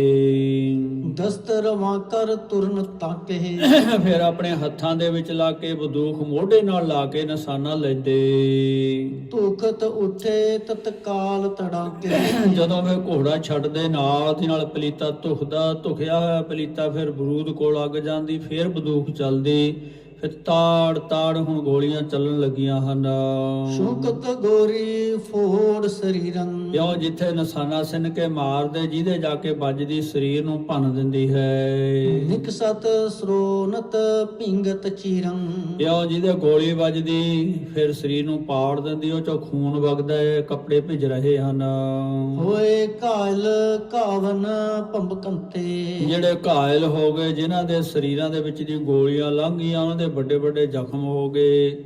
ਦਸਤਰ ਵਾਕਰ ਤੁਰਨ ਤਾਕੇ। ਫਿਰ ਆਪਣੇ ਹੱਥਾਂ ਦੇ ਵਿੱਚ ਲਾ ਕੇ ਬੰਦੂਕ ਮੋਢੇ ਨਾਲ ਲਾ ਕੇ ਨਿਸ਼ਾਨਾ ਲੈਂਦੇ। ਧੂਖਤ ਉੱਠੇ ਤਤਕਾਲ ਤੜਾਕੇ। ਜਦੋਂ ਫਿਰ ਘੋੜਾ ਛੱਡਦੇ ਨਾਲ ਦੀ ਨਾਲ ਪਲੀਤਾ ਧੁਖਦਾ ਧੁਖਿਆ ਹੋਇਆ ਪਲੀਤਾ ਫਿਰ ਬਰੂਦ ਕੋਲ ਅੱਗ ਜਾਂਦੀ ਫਿਰ ਬੰਦੂਕ ਚੱਲਦੀ। ਫਿਰ ਤਾੜ ਤਾੜ ਹੁਣ ਗੋਲੀਆਂ ਚੱਲਣ ਲੱਗੀਆਂ ਹਨ। ਸ਼ੁਕਤ ਗੋਰੀ ਫੋੜ ਸਰੀਰੰ। ਕਿਉਂ ਜਿੱਥੇ ਨਿਸ਼ਾਨਾ ਸਿੰਨ ਕੇ ਮਾਰਦੇ ਜਿਹਦੇ ਜਾ ਕੇ ਵੱਜਦੀ ਸਰੀਰ ਨੂੰ ਭੰਨ ਦਿੰਦੀ ਹੈ। ਨਿਕਸਤ ਸਰੋਨਤ ਪਿੰਗਤ ਚੀਰੰ। ਕਿਉਂ ਜਿਹਦੇ ਗੋਲੀ ਵੱਜਦੀ ਫਿਰ ਸਰੀਰ ਨੂੰ ਪਾੜ ਦਿੰਦੀ ਉਹ ਚੋਂ ਖੂਨ ਵਗਦਾ ਹੈ ਕੱਪੜੇ ਭਿੱਜ ਰਹੇ ਹਨ। ਹੋਏ ਕਾਲ ਕਾਵਨ ਪੰਬਕੰਤੇ ਜਿਹੜੇ ਘਾਇਲ ਹੋ ਗਏ ਜਿਨ੍ਹਾਂ ਦੇ ਸਰੀਰਾਂ ਦੇ ਵਿੱਚ ਦੀ ਗੋਲੀਆਂ ਲੰਘ ਗਈਆਂ ਉਹਨਾਂ ਦੇ ਵੱਡੇ ਵੱਡੇ ਜ਼ਖਮ ਹੋ ਗਏ।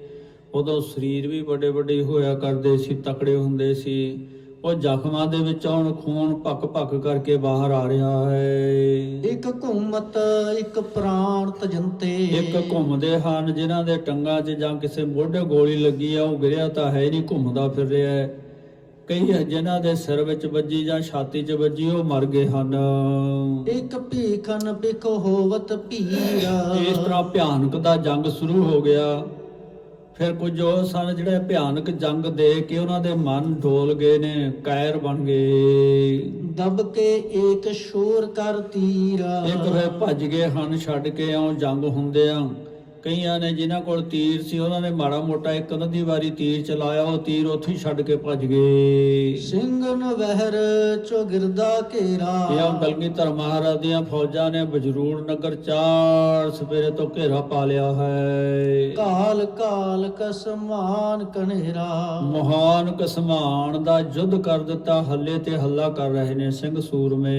ਉਦੋਂ ਸਰੀਰ ਵੀ ਵੱਡੇ ਵੱਡੇ ਹੋਇਆ ਕਰਦੇ ਸੀ ਤਕੜੇ ਹੁੰਦੇ ਸੀ। ਉਹ ਜ਼ਖਮਾਂ ਦੇ ਵਿੱਚ ਹੁਣ ਖੂਨ ਭੱਕ ਭੱਕ ਕਰਕੇ ਬਾਹਰ ਆ ਰਿਹਾ ਹੈ। ਇੱਕ ਘੁੰਮਤ ਇੱਕ ਪ੍ਰਾਣ ਤਜੰਤੇ। ਇੱਕ ਘੁੰਮਦੇ ਹਨ ਜਿਨ੍ਹਾਂ ਦੇ ਟੰਗਾਂ 'ਚ ਜਾਂ ਕਿਸੇ ਮੋਢੇ ਗੋਲੀ ਲੱਗੀ ਆ ਉਹ ਗਿਰਿਆ ਤਾਂ ਹੈ ਨਹੀਂ ਘੁੰਮਦਾ ਫਿਰ ਰਿਹਾ ਹੈ। ਕਈ ਜਿਨ੍ਹਾਂ ਦੇ ਸਿਰ ਵਿੱਚ ਵੱਜੀ ਜਾਂ ਛਾਤੀ 'ਚ ਵੱਜੀ ਉਹ ਮਰ ਗਏ ਹਨ। ਇੱਕ ਭੀਖਨ ਬਿਕ ਹੋਵਤ ਭੀਰਾ ਇਸ ਤਰ੍ਹਾਂ ਭਿਆਨਕ ਦਾ ਜੰਗ ਸ਼ੁਰੂ ਹੋ ਗਿਆ। ਫਿਰ ਕੁਝ ਉਹ ਸਨ ਜਿਹੜੇ ਭਿਆਨਕ ਜੰਗ ਦੇ ਕੇ ਉਹਨਾਂ ਦੇ ਮਨ ਡੋਲ ਗਏ ਨੇ ਕਾਇਰ ਬਣ ਗਏ। ਦਬ ਕੇ ਏਕ ਸ਼ੋਰ ਕਰ ਤੀਰਾ। ਇੱਕ ਫਿਰ ਭੱਜ ਗਏ ਹਨ ਛੱਡ ਕੇ ਆਉਂ ਜੰਗ ਹੁੰਦੇ ਆ ਕਈਆਂ ਨੇ ਜਿਨ੍ਹਾਂ ਕੋਲ ਤੀਰ ਸੀ ਉਹਨਾਂ ਨੇ ਮਾੜਾ ਮੋਟਾ ਇੱਕ ਅੱਧੀ ਵਾਰੀ ਤੀਰ ਚਲਾਇਆ ਉਹ ਤੀਰ ਉੱਥੇ ਹੀ ਛੱਡ ਕੇ ਭੱਜ ਗਏ। ਸਿੰਘਨ ਵਹਿਰ ਚੋਗਿਰਦਾ ਘੇਰਾ। ਇਹ ਬਲਗੀਧਰ ਮਹਾਰਾਜ ਦੀਆਂ ਫੌਜਾਂ ਨੇ ਬਜਰੂਰ ਨਗਰ ਚਾਰ ਸਵੇਰੇ ਤੋਂ ਘੇਰਾ ਪਾ ਲਿਆ ਹੈ। ਕਾਲ ਕਾਲ ਕਸਮਾਨ ਕਨੇਰਾ। ਮਹਾਨ ਕਸਮਾਨ ਦਾ ਯੁੱਧ ਕਰ ਦਿੱਤਾ ਹੱਲੇ ਤੇ ਹੱਲਾ ਕਰ ਰਹੇ ਨੇ ਸਿੰਘ ਸੂਰਮੇ।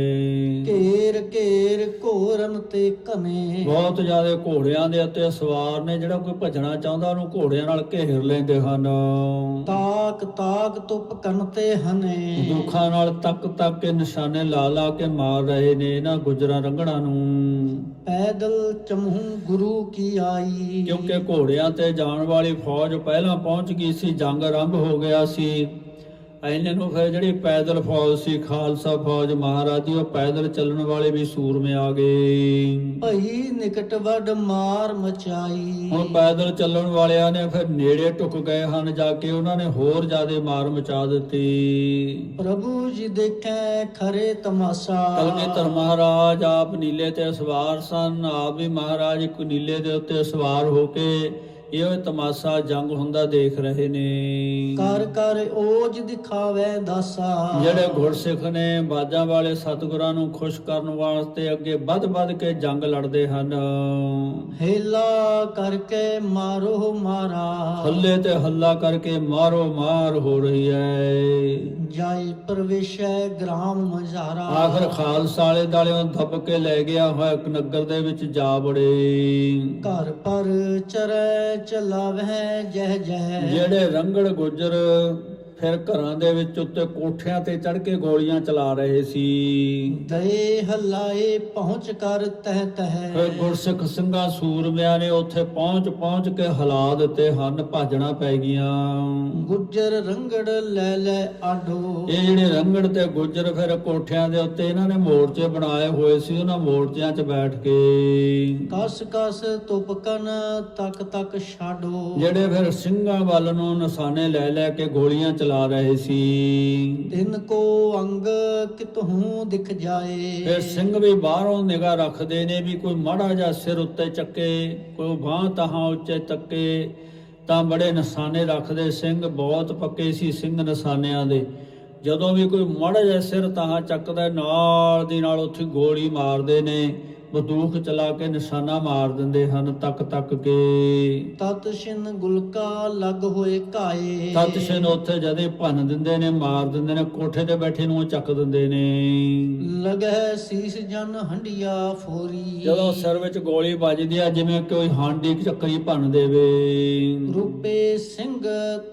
ਘੇਰ ਘੇਰ ਘੋਰਨ ਤੇ ਕਨੇ ਬਹੁਤ ਜ਼ਿਆਦਾ ਘੋੜਿਆਂ ਦੇ ਉੱਤੇ ਸਵਾਰ ਨੇ ਜਿਹੜਾ ਕੋਈ ਭੱਜਣਾ ਚਾਹੁੰਦਾ ਉਹਨੂੰ ਘੋੜਿਆਂ ਨਾਲ ਘੇਰ ਲੈਂਦੇ ਹਨ। ਤਾਕ ਤਾਕ ਤੁਪ ਕਨ ਤੇ ਹਨੇ। ਦੁੱਖਾਂ ਨਾਲ ਤੱਕ ਤੱਕ ਕੇ ਨਿਸ਼ਾਨੇ ਲਾ ਲਾ ਕੇ ਮਾਰ ਰਹੇ ਨੇ ਇਹਨਾਂ ਗੁਜਰਾਂ ਰੰਗੜਾਂ ਨੂੰ। ਪੈਦਲ ਚਮਹੂ ਗੁਰੂ ਕੀ ਆਈ। ਕਿਉਂਕਿ ਘੋੜਿਆਂ ਤੇ ਜਾਣ ਵਾਲੀ ਫੌਜ ਪਹਿਲਾਂ ਪਹੁੰਚ ਗਈ ਸੀ ਜੰਗ ਆਰੰਭ ਹੋ ਗਿਆ ਸੀ। ਐਨੇ ਨੂੰ ਫਿਰ ਜਿਹੜੀ ਪੈਦਲ ਫੌਜ ਸੀ ਖਾਲਸਾ ਫੌਜ ਮਹਾਰਾਜ ਦੀ ਉਹ ਪੈਦਲ ਚੱਲਣ ਵਾਲੇ ਵੀ ਸੂਰਮੇ ਆ ਗਏ। ਭਈ ਨਿਕਟ ਵੱਡ ਮਾਰ ਮਚਾਈ। ਹੁਣ ਪੈਦਲ ਚੱਲਣ ਵਾਲਿਆਂ ਨੇ ਫਿਰ ਨੇੜੇ ਟੁੱਕ ਗਏ ਹਨ ਜਾ ਕੇ ਉਹਨਾਂ ਨੇ ਹੋਰ ਜ਼ਿਆਦਾ ਮਾਰ ਮਚਾ ਦਿੱਤੀ। ਪ੍ਰਭੂ ਜੀ ਦੇਖੈ ਖਰੇ ਤਮਾਸ਼ਾ। ਕਲਗੀਧਰ ਮਹਾਰਾਜ ਆਪ ਨੀਲੇ ਤੇ ਸਵਾਰ ਸਨ ਆਪ ਵੀ ਮਹਾਰਾਜ ਇੱਕ ਨੀਲੇ ਦੇ ਉੱਤੇ ਸਵਾਰ ਹੋ ਕੇ ਇਹ ਤਮਾਸ਼ਾ ਜੰਗ ਹੁੰਦਾ ਦੇਖ ਰਹੇ ਨੇ। ਕਰ ਕਰ ਓਜ ਦਿਖਾਵੇ ਦਾਸਾ। ਜਿਹੜੇ ਗੁਰਸਿੱਖ ਨੇ ਬਾਜਾਂ ਵਾਲੇ ਸਤਿਗੁਰਾਂ ਨੂੰ ਖੁਸ਼ ਕਰਨ ਵਾਸਤੇ ਅੱਗੇ ਵੱਧ ਵੱਧ ਕੇ ਜੰਗ ਲੜਦੇ ਹਨ। ਹੇਲਾ ਕਰਕੇ ਮਾਰੋ ਮਾਰਾ। ਹੱਲੇ ਤੇ ਹੱਲਾ ਕਰਕੇ ਮਾਰੋ ਮਾਰ ਹੋ ਰਹੀ ਹੈ ਜਾਈ ਪ੍ਰਵੇਸ਼ੈ ਗ੍ਰਾਮ ਮਜ਼ਾਰਾ। ਆਖਰ ਖਾਲਸਾ ਵਾਲੇ ਦਾਲਿਓਂ ਦੱਬ ਕੇ ਲੈ ਗਿਆ ਹੋਇਆ ਇੱਕ ਨਗਰ ਦੇ ਵਿੱਚ ਜਾ ਬੜੇ ਘਰ ਪਰ ਚਰੈ ਚਲਾਵਹਿ ਜਹ ਜਹ ਜਿਹੜੇ ਰੰਗੜ ਗੁਜਰ ਫਿਰ ਘਰਾਂ ਦੇ ਵਿੱਚ ਉੱਤੇ ਕੋਠਿਆਂ ਤੇ ਚੜ ਕੇ ਗੋਲੀਆਂ ਚਲਾ ਰਹੇ ਸੀ। ਦਏ ਹਲਾਏ ਪਹੁੰਚ ਕਰ ਤਹ ਫਿਰ ਤਹ ਗੁਰਸਿੱਖ ਸਿੰਘਾਂ ਸੂਰਮਿਆਂ ਨੇ ਉੱਥੇ ਪਹੁੰਚ ਪਹੁੰਚ ਕੇ ਹਲਾ ਦਿੱਤੇ ਹਨ ਭਾਜਣਾ ਪੈ ਗਈਆਂ। ਗੁੱਜਰ ਰੰਗੜ ਲੈ ਲੈ ਆਡੋ। ਇਹ ਜਿਹੜੇ ਰੰਗੜ ਤੇ ਗੁੱਜਰ ਫਿਰ ਕੋਠਿਆਂ ਦੇ ਉੱਤੇ ਇਹਨਾਂ ਨੇ ਮੋਰਚੇ ਬਣਾਏ ਹੋਏ ਸੀ ਉਹਨਾਂ ਮੋਰਚਿਆਂ 'ਚ ਬੈਠ ਕੇ। ਕਸ ਕਸ ਤੁਪਕਨ ਤਕ ਤਕ ਛਾਡੋ। ਜਿਹੜੇ ਫਿਰ ਸਿੰਘਾਂ ਵੱਲ ਨੂੰ ਨਿਸ਼ਾਨੇ ਲੈ ਲੈ ਕੇ ਗੋਲੀਆਂ ਚਲਾ ਰਹੇ ਸੀ। ਤਿੰਨ ਕੋ ਅੰਗ ਕਿਤਹੂ ਦਿਖ ਜਾਏ। ਫਿਰ ਸਿੰਘ ਵੀ ਬਾਹਰੋਂ ਨਿਗਾਹ ਰੱਖਦੇ ਨੇ ਵੀ ਕੋਈ ਮਾੜਾ ਜਿਹਾ ਸਿਰ ਉੱਤੇ ਚੱਕੇ ਕੋਈ ਬਾਹ ਤਹਾਂ ਉੱਚੇ ਤੱਕੇ। ਤਾਂ ਬੜੇ ਨਿਸ਼ਾਨੇ ਰੱਖਦੇ ਸਿੰਘ ਬਹੁਤ ਪੱਕੇ ਸੀ ਸਿੰਘ ਨਿਸ਼ਾਨਿਆਂ ਦੇ। ਜਦੋਂ ਵੀ ਕੋਈ ਮਾੜਾ ਜਿਹਾ ਸਿਰ ਤਹਾਂ ਚੱਕਦਾ ਨਾਲ ਦੀ ਨਾਲ ਉੱਥੇ ਗੋਲੀ ਮਾਰਦੇ ਨੇ। ਬੰਦੂਕ ਚਲਾ ਕੇ ਨਿਸ਼ਾਨਾ ਮਾਰ ਦਿੰਦੇ ਹਨ ਤੱਕ ਤੱਕ ਕੇ। ਤਤ ਛਿਨ ਗੁਲਕਾ ਲੱਗ ਹੋਏ ਕਾਏ ਤਤ ਸਿੰਘ ਉੱਥੇ ਜਦੇ ਭੰਨ ਦਿੰਦੇ ਨੇ ਮਾਰ ਦਿੰਦੇ ਨੇ ਕੋਠੇ ਤੇ ਬੈਠੇ ਨੂੰ ਚੱਕ ਦਿੰਦੇ ਨੇ। ਲਗੈ ਸੀਸ ਜਨ ਹੰਡਿਆ ਫੋਰੀ। ਜਦੋਂ ਸਿਰ ਵਿੱਚ ਗੋਲੀ ਵੱਜਦੀ ਆ ਜਿਵੇਂ ਕੋਈ ਹਾਂਡੀ ਚੱਕਰੀ ਭੰਨ ਦੇਵੇ। ਰੂਪੇ ਸਿੰਘ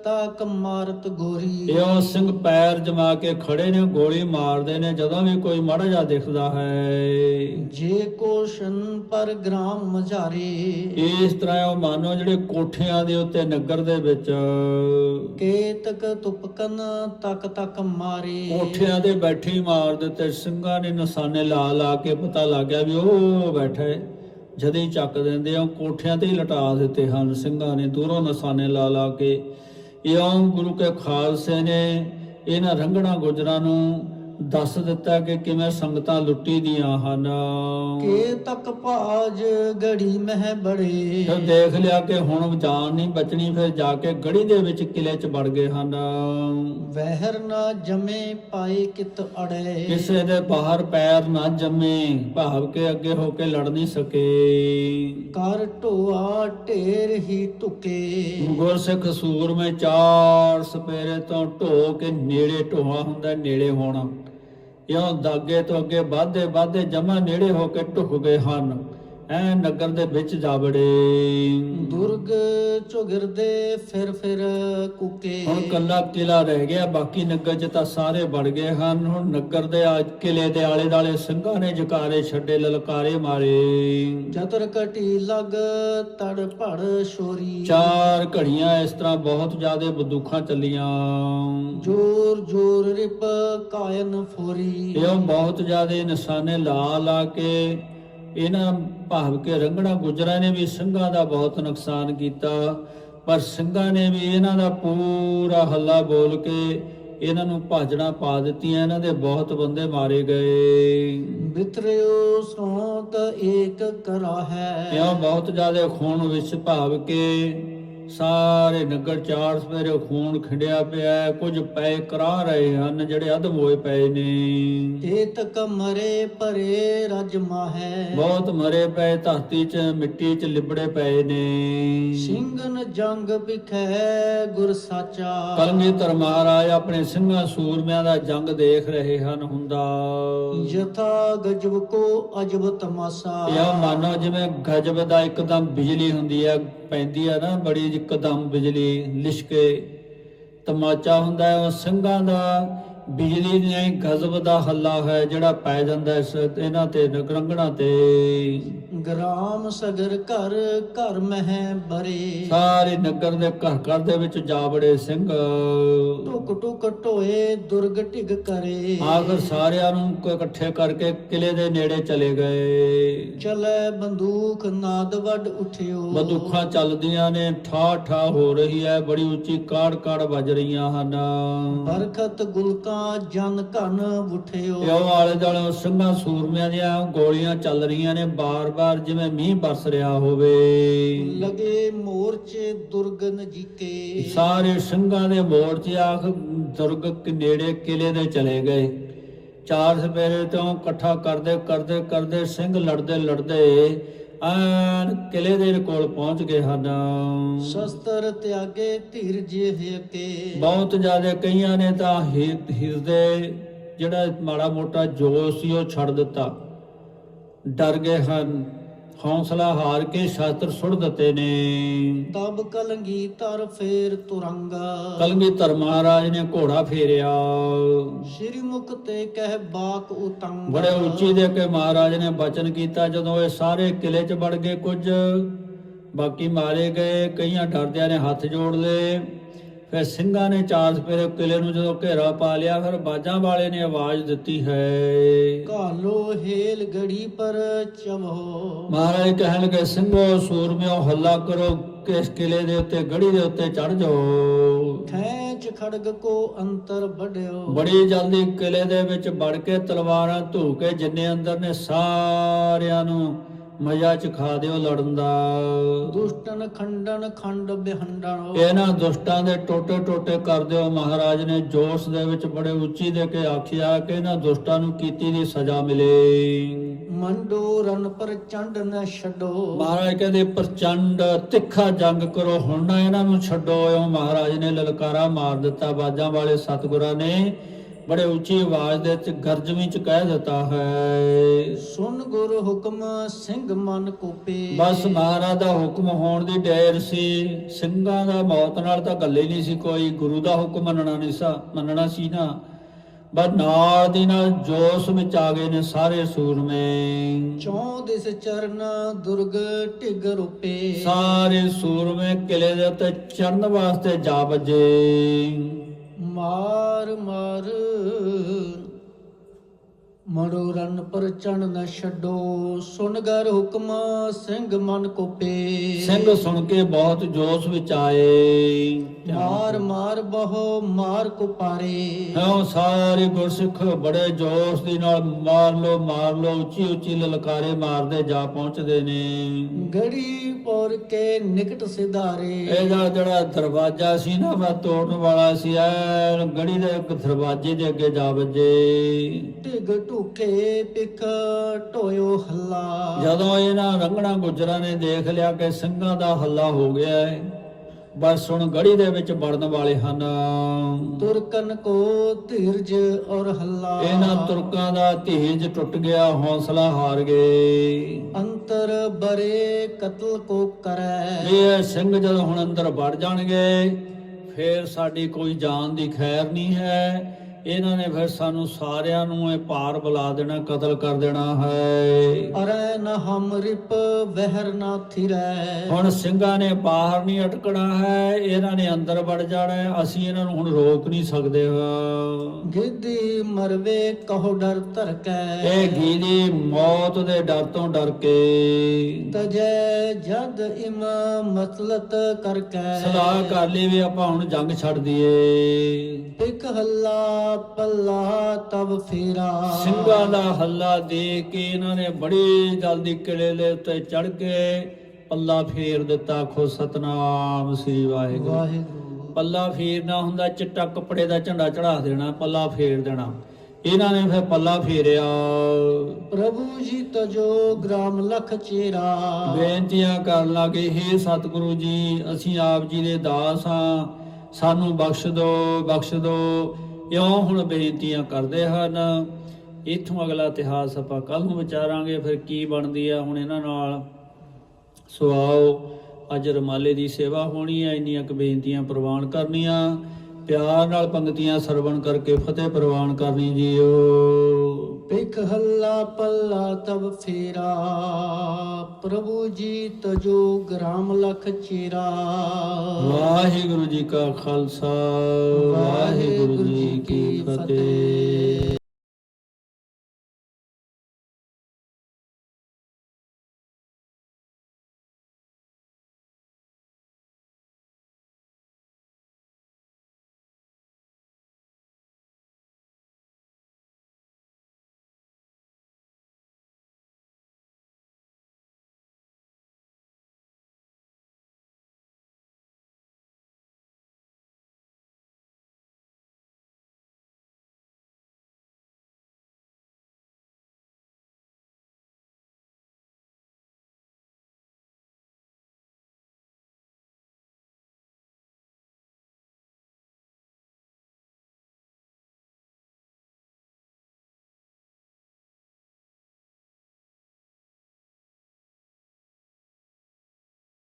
ਤਾਕ ਮਾਰਤ ਗੋਰੀ ਇਹ ਸਿੰਘ ਪੈਰ ਜਮਾ ਕੇ ਖੜੇ ਨੇ ਗੋਲੀ ਮਾਰਦੇ ਨੇ ਜਦੋਂ ਵੀ ਕੋਈ ਮਾੜਾ ਜਿਹਾ ਦਿਖਦਾ ਹੈ। ਜੇ ਕੋਸ਼ਨ ਪਰ ਗ੍ਰਾਮ ਮਝਾਰੇ। ਇਸ ਤਰ੍ਹਾਂ ਉਹ ਮਾਨੋ ਜਿਹੜੇ ਕੋਠਿਆਂ ਦੇ ਉੱਤੇ ਨਗਰ ਦੇ ਵਿੱਚ ਕੇਤਕ ਤੁਪਕਨ ਤਕ ਤਕ ਮਾਰੇ। ਕੋਠਿਆਂ ਦੇ ਬੈਠੇ ਮਾਰ ਦਿੱਤੇ ਸਿੰਘਾਂ ਨੇ ਨਿਸ਼ਾਨੇ ਲਾ ਲਾ ਕੇ ਪਤਾ ਲੱਗ ਗਿਆ ਵੀ ਉਹ ਬੈਠਾ ਹੈ। ਜਦੇ ਹੀ ਚੱਕ ਦਿੰਦੇ ਆ ਕੋਠਿਆਂ ਤੇ ਹੀ ਲਟਾ ਦਿੱਤੇ ਹਨ। ਸਿੰਘਾਂ ਨੇ ਦੂਰੋਂ ਨਿਸ਼ਾਨੇ ਲਾ ਲਾ ਕੇ ਇਉਂ ਗੁਰੂ ਕੇ ਖਾਲਸੇ ਨੇ ਇਹਨਾਂ ਰੰਗਣਾ ਗੁਜਰਾਂ ਨੂੰ ਦੱਸ ਦਿੱਤਾ ਕਿ ਕਿਵੇਂ ਸੰਗਤਾਂ ਲੁੱਟੀ ਦੀਆਂ ਹਨ। ਕੇਤਕ ਭਾਜ ਗੜੀ ਮਹਿ ਬੜੇ। ਫਿਰ ਦੇਖ ਲਿਆ ਕਿ ਹੁਣ ਜਾਨ ਨਹੀਂ ਬਚਣੀ ਫਿਰ ਜਾ ਕੇ ਗੜੀ ਦੇ ਵਿੱਚ ਕਿਲੇ 'ਚ ਵੜ ਗਏ ਹਨ। ਵਹਿਰ ਨਾ ਜਮੇ ਪਾਏ ਕਿਤ ਅੜੇ। ਕਿਸੇ ਦੇ ਬਾਹਰ ਪੈਰ ਨਾ ਜੰਮੇ ਭਾਵ ਕੇ ਅੱਗੇ ਹੋ ਕੇ ਲੜ ਨਹੀਂ ਸਕੇ। ਕਰ ਢੋਆ ਢੇਰ ਹੀ ਟੁਕੇ ਗੁਰਸਿੱਖ ਸੂਰਮੇ ਚਾਰ ਸਪੇਰੇ ਤੋਂ ਢੋ ਕੇ ਨੇੜੇ ਢੋਆ ਹੁੰਦਾ ਨੇੜੇ ਹੋਣਾ। ਇਉਂ ਦਾਗੇ ਤੋਂ ਅੱਗੇ ਵਾਧੇ ਵਾਧੇ ਜਮਾ ਨੇੜੇ ਹੋ ਕੇ ਢੁੱਕ ਗਏ ਹਨ। ਐ ਨਗਰ ਦੇ ਵਿੱਚ ਜਾ ਵੜੇ। ਦੁਰਗ ਝੁਗਰਦੇ ਫਿਰ ਫਿਰ ਕੁਕੇ। ਹੁਣ ਕੱਲਾ ਕਿਲਾ ਰਹਿ ਗਿਆ ਬਾਕੀ ਨਗਰ 'ਚ ਤਾਂ ਸਾਰੇ ਵੜ ਗਏ ਹਨ। ਹੁਣ ਨਗਰ ਦੇ ਆ- ਕਿਲੇ ਦੇ ਆਲੇ ਦਾਲੇ ਸਿੰਘਾਂ ਨੇ ਜਕਾਰੇ ਛੱਡੇ ਲਲਕਾਰੇ ਮਾਰੇ। ਜਤਰ ਕਟੀ ਲਗ ਤੜ ਭੜ ਸ਼ੋਰੀ ਚਾਰ ਘੜੀਆਂ ਇਸ ਤਰ੍ਹਾਂ ਬਹੁਤ ਜ਼ਿਆਦੇ ਬੰਦੂਕਾਂ ਚੱਲੀਆਂ। ਜੋਰ ਜੋਰ ਰਿਪ ਕਾਇਨ ਫੋਰੀ। ਇਹ ਬਹੁਤ ਜ਼ਿਆਦੇ ਨਿਸ਼ਾਨੇ ਲਾ ਲਾ ਕੇ ਇਹਨਾਂ ਭਾਵ ਕੇ ਰੰਗਣਾ ਗੁਜਰਾਂ ਨੇ ਵੀ ਸਿੰਘਾਂ ਦਾ ਬਹੁਤ ਨੁਕਸਾਨ ਕੀਤਾ ਪਰ ਸਿੰਘਾਂ ਨੇ ਵੀ ਇਹਨਾਂ ਦਾ ਪੂਰਾ ਹੱਲਾ ਬੋਲ ਕੇ ਇਹਨਾਂ ਨੂੰ ਭਾਜਣਾ ਪਾ ਦਿੱਤੀਆਂ ਇਹਨਾਂ ਦੇ ਬਹੁਤ ਬੰਦੇ ਮਾਰੇ ਗਏ। ਬਿਤਰਿਓ ਸੋਤ ਏਕ ਕਰਾ ਹੈ। ਇਉਂ ਬਹੁਤ ਜ਼ਿਆਦਾ ਖੂਨ ਵਿੱਚ ਭਾਵ ਕੇ ਸਾਰੇ ਨਗਰ ਚਾਰ ਸਵੇਰੇ ਖੂਨ ਖਿੰਡਿਆ ਪਿਆ। ਕੁਝ ਪੈ ਕਰਾ ਰਹੇ ਹਨ ਜਿਹੜੇ ਅਧਮ ਹੋਏ ਪਏ ਨੇ। ਏਤਕ ਮਰੇ ਪਰੇ ਰਜਮਾ ਹੈ ਬਹੁਤ ਮਰੇ ਪਏ ਧਰਤੀ 'ਚ ਮਿੱਟੀ 'ਚ ਲਿਬੜੇ ਪਏ ਨੇ। ਸਿੰਘਨ ਜੰਗ ਵਿਖੈ ਗੁਰ ਸਾਚਾ। ਕਲਗੀਧਰ ਮਹਾਰਾਜ ਆਪਣੇ ਸਿੰਘਾਂ ਸੂਰਮਿਆਂ ਦਾ ਜੰਗ ਦੇਖ ਰਹੇ ਹਨ ਹੁੰਦਾ। ਯਥਾ ਗਜਬ ਕੋ ਅਜਬ ਤਮਾਸਾ। ਇਹ ਮਾਨੋ ਜਿਵੇਂ ਗਜਬ ਦਾ ਇੱਕਦਮ ਬਿਜਲੀ ਹੁੰਦੀ ਹੈ ਪੈਂਦੀ ਆ ਨਾ, ਬੜੀ ਇੱਕਦਮ ਬਿਜਲੀ, ਲਿਸ਼ਕੇ, ਤਮਾਚਾ ਹੁੰਦਾ ਹੈ, ਉਹ ਸਿੰਘਾਂ ਦਾ ਬਿਜਲੀ ਨਹੀਂ, ਗਜ਼ਬ ਦਾ ਹੱਲਾ ਹੈ ਜਿਹੜਾ ਪੈ ਜਾਂਦਾ ਇਸ, ਇਹਨਾਂ ਤੇ ਨਗਰੰਗਣਾ ਤੇ। ਗ੍ਰਾਮ ਸਗਰ ਘਰ ਘਰ ਮਹਿ ਬਰੇ। ਸਾਰੇ ਨਗਰ ਦੇ ਘਰ ਘਰ ਦੇ ਵਿੱਚ ਜਾ ਬੜੇ ਸਿੰਘ। ਟੁਕ ਟੁਕ ਟੋਏ ਦੁਰਗ ਢਿਗ ਕਰੇ। ਆਖਰ ਸਾਰਿਆਂ ਨੂੰ ਇਕੱਠੇ ਕਰਕੇ ਕਿਲੇ ਦੇ ਨੇੜੇ ਚਲੇ ਗਏ। ਚਲੇ ਬੰਦੂਕ ਨਾਦ ਵੱਡ ਉਠਿਓ। ਬੰਦੂਕਾਂ ਚੱਲਦੀਆਂ ਨੇ ਠਾ ਠਾ ਹੋ ਰਹੀ ਹੈ ਬੜੀ ਉੱਚੀ ਕਾੜ ਕਾੜ ਵੱਜ ਰਹੀਆਂ ਹਨ। ਬਰਖਤ ਗੁਲਕਾਂ ਜਨ ਘਨ ਉਠਿਓ। ਉਹ ਆਲੇ ਦੁਆਲੇ ਸਿੰਘਾਂ ਸੂਰਮਿਆਂ ਦੀਆਂ ਗੋਲੀਆਂ ਚੱਲ ਰਹੀਆਂ ਨੇ ਬਾਰ-ਬਾਰ ਜਿਵੇਂ ਮੀਂਹ ਬਰਸ ਰਿਹਾ ਹੋਵੇ। ਲਗੇ ਮੋਰਚੇ ਦੁਰਗ ਨਜੀਕੇ। ਸਾਰੇ ਸਿੰਘਾਂ ਦੇ ਮੋਰਚੇ ਆਖ ਦੁਰਗ ਕੇ ਨੇੜੇ ਕਿਲੇ ਦੇ ਚਲੇ ਗਏ। ਚਾਰ ਸਪੇਰੇ ਤੋਂ ਇਕੱਠਾ ਕਰਦੇ ਕਰਦੇ ਕਰਦੇ ਸਿੰਘ ਲੜਦੇ ਲੜਦੇ ਆਨ ਕਿਲੇ ਦੇ ਕੋਲ ਪਹੁੰਚ ਗਏ ਹਨ। ਸ਼ਸਤਰ ਤਿਆਗੇ ਧੀਰ ਜਿਹੇ ਕੇ ਬਹੁਤ ਜ਼ਿਆਦਾ ਕਈਆਂ ਨੇ ਤਾਂ ਹਿਰਦੇ ਜਿਹੜਾ ਮਾੜਾ ਮੋਟਾ ਜੋਸ਼ ਸੀ ਉਹ ਛੱਡ ਦਿੱਤਾ। ਡਰ ਗਏ ਹਨ। ਹੌਸਲਾ ਹਾਰ ਕੇ ਸ਼ਾਸਤਰ ਸੁੱਟ ਦਿੱਤੇ ਨੇ। ਤਬ ਕਲੰਗੀ ਤਰ ਫੇਰ ਤੁਰੰਗਾ। ਕਲਗੀਧਰ ਮਹਾਰਾਜ ਨੇ ਘੋੜਾ ਫੇਰਿਆ। ਸ਼੍ਰੀ ਮੁਖ ਤੇ ਕਹਿ ਬਾਕ ਉਤੰਗ। ਬੜੇ ਉੱਚੀ ਦੇ ਕੇ ਮਹਾਰਾਜ ਨੇ ਬਚਨ ਕੀਤਾ ਜਦੋਂ ਇਹ ਸਾਰੇ ਕਿਲੇ 'ਚ ਵੜ ਗਏ ਕੁਝ। ਬਾਕੀ ਮਾਰੇ ਗਏ ਕਈਆਂ ਡਰਦਿਆਂ ਨੇ ਹੱਥ ਜੋੜ ਲਏ। ਫਿਰ ਸਿੰਘਾਂ ਨੇ ਚਾਰ ਸਪੇਰੇ ਕਿਲੇ ਨੂੰ ਜਦੋਂ ਘੇਰਾ ਪਾ ਲਿਆ ਫਿਰ ਬਾਜਾਂ ਵਾਲੇ ਨੇ ਆਵਾਜ਼ ਦਿੱਤੀ ਹੈ। ਕਾਲੋ ਹੇਲ ਗੜੀ ਪਰ ਚਵੋ ਮਹਾਰਾਜ ਕਹਿਣ ਲੱਗੇ ਸਿੰਘੋ ਸੂਰਮਿਓ ਹੱਲਾ ਕਰੋ ਕਿਸ ਕਿਲੇ ਦੇ ਉੱਤੇ ਗੜੀ ਦੇ ਉੱਤੇ ਚੜ ਜਾਓ। ਖੈਂਚ ਖੜਗ ਕੋ ਅੰਤਰ ਵੜਿਓ ਬੜੀ ਜਲਦੀ ਕਿਲੇ ਦੇ ਵਿੱਚ ਵੜ ਕੇ ਤਲਵਾਰਾਂ ਧੂ ਕੇ ਜਿੰਨੇ ਅੰਦਰ ਨੇ ਸਾਰਿਆਂ ਨੂੰ ਮਜ਼ਾ ਚਖਾ ਦਿਓ ਲੜਨ ਦਾ। ਦੁਸ਼ਟਨ ਖੰਡਨ ਖੰਡ ਬਿਹੰਡਣ ਇਹਨਾਂ ਦੁਸ਼ਟਾਂ ਦੇ ਟੋਟੇ ਟੋਟੇ ਕਰ ਦਿਓ। ਮਹਾਰਾਜ ਨੇ ਜੋਸ਼ ਦੇ ਵਿੱਚ ਬੜੇ ਉੱਚੀ ਦੇ ਕੇ ਆਖਿਆ ਕਿ ਇਹਨਾਂ ਦੁਸ਼ਟਾਂ ਨੂੰ ਕੀਤੀ ਦੀ ਸਜ਼ਾ ਮਿਲੇ। ਮੰਡੋ ਰਨ ਪ੍ਰਚੰਡ ਨ ਛੱਡੋ। ਮਹਾਰਾਜ ਕਹਿੰਦੇ ਪ੍ਰਚੰਡ ਤਿੱਖਾ ਜੰਗ ਕਰੋ। ਹੁਣ ਨਾ ਇਹਨਾਂ ਨੂੰ ਛੱਡੋ ਇਉਂ ਮਹਾਰਾਜ ਨੇ ਲਲਕਾਰਾ ਮਾਰ ਦਿੱਤਾ। ਬਾਜਾਂ ਵਾਲੇ ਸਤਿਗੁਰਾਂ ਨੇ ਬੜੇ ਉੱਚੀ ਆਵਾਜ਼ ਦੇ ਵਿੱਚ ਗਰਜਵੀਂ ਚ ਕਹਿ ਦਿੱਤਾ ਹੈ। ਸੁਨ ਗੁਰ ਹੁਕਮ ਸਿੰਘ ਮਨ ਕੋਪੇ। ਬਸ ਮਹਾਰਾਜ ਦਾ ਹੁਕਮ ਹੋਣ ਦੀ ਡੇਰ ਸੀ। ਸਿੰਘਾਂ ਦਾ ਮੌਤ ਨਾਲ ਤਾਂ ਗੱਲੇ ਨਹੀਂ ਸੀ ਕੋਈ। ਗੁਰੂ ਦਾ ਹੁਕਮ ਮੰਨਣਾ ਨਹੀਂ ਸਾ ਮੰਨਣਾ ਸੀ ਨਾ। ਬਸ ਨਾਲ ਦੀ ਨਾਲ ਜੋਸ਼ ਵਿੱਚ ਆ ਗਏ ਨੇ ਸਾਰੇ ਸੂਰਮੇ। ਚੌ ਦਿਸ ਚਰਨ ਦੁਰਗ ਢਿਗ ਰੂਪੇ। ਸਾਰੇ ਸੂਰਮੇ ਕਿਲੇ ਦੇ ਉੱਤੇ ਚੜਨ ਵਾਸਤੇ ਜਾ ਵੱਜੇ। ਮਾਰ ਮਾਰ। ਮੜੋ ਰਨ ਪ੍ਰਚੰਡ ਨ ਛੱਡੋ ਸੁਨ ਗਰ ਹੁਕਮ ਸਿੰਘ ਮਨ ਕੋਪੇ ਸਿੰਘ ਸੁਣ ਕੇ ਬਹੁਤ ਜੋਸ਼ ਵਿੱਚ ਆਏ। ਮਾਰ ਮਾਰ ਬਹੁ ਮਾਰ ਕੋ ਪਾਰੇ ਹਾਂ ਸਾਰੇ ਗੁਰਸਿੱਖ ਬੜੇ ਜੋਸ਼ ਦੇ ਨਾਲ ਮਾਰ ਲੋ ਮਾਰ ਲੋ ਉੱਚੀ ਉੱਚੀ ਲਲਕਾਰੇ ਮਾਰਦੇ ਜਾ ਪਹੁੰਚਦੇ ਨੇ। ਗੜੀ ਪੌਰ ਕੇ ਨਿਕਟ ਸਿਧਾਰੇ। ਇਹਦਾ ਜਿਹੜਾ ਦਰਵਾਜ਼ਾ ਸੀ ਨਾ ਵਾ ਤੋੜਨ ਵਾਲਾ ਸੀ ਐ ਗੜੀ ਦੇ ਇੱਕ ਦਰਵਾਜ਼ੇ ਦੇ ਅੱਗੇ ਜਾ ਵੱਜੇ। ਢਿਗ ਢੂਕੇ ਪਿਕ ਢੋਇਓ ਹੱਲਾ। ਜਦੋਂ ਇਹਨਾਂ ਰੰਗਣਾ ਗੁਜਰਾਂ ਨੇ ਦੇਖ ਲਿਆ ਕਿ ਸਿੰਘਾਂ ਦਾ ਹੱਲਾ ਹੋ ਗਿਆ ਹੈ। ਬਸ ਹੁਣ ਗੜੀ ਦੇ ਵਿੱਚ ਵੜਨ ਵਾਲੇ ਹਨ। ਤੁਰਕਨ ਕੋ ਧੀਰਜ ਔਰ ਹੱਲਾ। ਇਹਨਾਂ ਤੁਰਕਾਂ ਦਾ ਧੀਰਜ ਟੁੱਟ ਗਿਆ ਹੌਸਲਾ ਹਾਰ ਗਏ। ਅੰਤਰ ਬਰੇ ਕਤਲ ਕੋ ਕਰੈ। ਇਹ ਸਿੰਘ ਜਦੋਂ ਹੁਣ ਅੰਦਰ ਵੜ ਜਾਣਗੇ ਫੇਰ ਸਾਡੀ ਕੋਈ ਜਾਨ ਦੀ ਖੈਰ ਨਹੀਂ ਹੈ। ਇਹਨਾਂ ਨੇ ਫਿਰ ਸਾਨੂੰ ਸਾਰਿਆਂ ਨੂੰ ਇਹ ਪਾਰ ਬੁਲਾ ਦੇਣਾ ਕਤਲ ਕਰ ਦੇਣਾ ਹੈ। ਅਰੈ ਨ ਹਮ ਰਿਪ ਵਹਿਰ ਨਾ ਥਿਰੈ। ਹੁਣ ਸਿੰਘਾਂ ਨੇ ਬਾਹਰ ਨਹੀਂ ਅਟਕਣਾ ਹੈ ਇਹਨਾਂ ਨੇ ਅੰਦਰ ਵੜ ਜਾਣਾ ਹੈ ਅਸੀਂ ਇਹਨਾਂ ਨੂੰ ਹੁਣ ਰੋਕ ਨਹੀਂ ਸਕਦੇ ਗਿੱਦੀ ਮਰਵੇ ਕਹੋ ਡਰ ਧਰਕੈ। ਇਹ ਗੀਦੀ ਮੌਤ ਦੇ ਡਰ ਤੋਂ ਡਰ ਕੇ। ਤਜੈ ਜਦ ਇਮ ਮਤਲਤ ਕਰਕੈ। ਸਲਾਹ ਕਰ ਲਈ ਵੀ ਆਪਾਂ ਹੁਣ ਜੰਗ ਛੱਡ ਦਈਏ। ਇੱਕ ਹੱਲਾ ਪੱਲਾ ਤਬ ਫੇਰਾ। ਸਿੰਘਾਂ ਦਾ ਹੱਲਾ ਦੇ ਕੇ ਇਹਨਾਂ ਨੇ ਬੜੀ ਜਲਦੀ ਕਿਲੇ ਦੇ ਉੱਤੇ ਚੜ ਕੇ ਪੱਲਾ ਫੇਰ ਦਿੱਤਾ ਖੋ ਸਤਨਾਮ ਸ੍ਰੀ ਵਾਹਿਗੁਰੂ। ਵਾਹਿਗੁਰੂ। ਪੱਲਾ ਫੇਰਨਾ ਹੁੰਦਾ ਚਿੱਟਾ ਕੱਪੜੇ ਦਾ ਝੰਡਾ ਚੜਾ ਦੇਣਾ ਪੱਲਾ ਫੇਰ ਦੇਣਾ। ਇਹਨਾਂ ਨੇ ਫਿਰ ਪੱਲਾ ਫੇਰਿਆ। ਪ੍ਰਭੂ ਜੀ ਤਜੋ ਗ੍ਰਾਮ ਲਖ ਚੇਰਾ। ਬੇਨਤੀਆਂ ਕਰਨ ਲੱਗੇ ਹੇ ਸਤਿਗੁਰੂ ਜੀ ਅਸੀਂ ਆਪ ਜੀ ਦੇ ਦਾਸ ਹਾਂ। ਸਾਨੂੰ ਬਖਸ਼ ਦਿਓ ਬਖਸ਼ ਦਿਓ ਇਉਂ ਹੁਣ ਬੇਨਤੀਆਂ ਕਰਦੇ ਹਨ? ਇਥੋਂ ਅਗਲਾ ਇਤਿਹਾਸ ਆਪਾਂ ਕੱਲ ਨੂੰ ਵਿਚਾਰਾਂਗੇ, ਫਿਰ ਕੀ ਬਣਦੀ ਆ? ਹੁਣ ਇਹਨਾਂ ਨਾਲ ਸੋ ਆਓ ਅੱਜ ਰਮਾਲੇ ਦੀ ਸੇਵਾ ਹੋਣੀ ਹੈ ਇੰਨੀਆਂ ਕੁ ਬੇਨਤੀਆਂ ਪ੍ਰਵਾਨ ਕਰਨੀਆਂ, ਪਿਆਰ ਨਾਲ ਪੰਗਤੀਆਂ ਸਰਵਣ ਕਰਕੇ ਫਤਿਹ ਪ੍ਰਵਾਨ ਕਰਨੀ ਜੀਓ। ਪਿਕ ਹੱਲਾ ਪੱਲਾ ਤਬ ਫੇਰਾ ਪ੍ਰਭੂ ਜੀ ਤਜੋ ਗ੍ਰਾਮ ਲਖ ਚੇਰਾ। ਵਾਹਿਗੁਰੂ ਜੀ ਕਾ ਖਾਲਸਾ ਵਾਹਿਗੁਰੂ ਜੀ ਕੀ ਫਤਿਹ।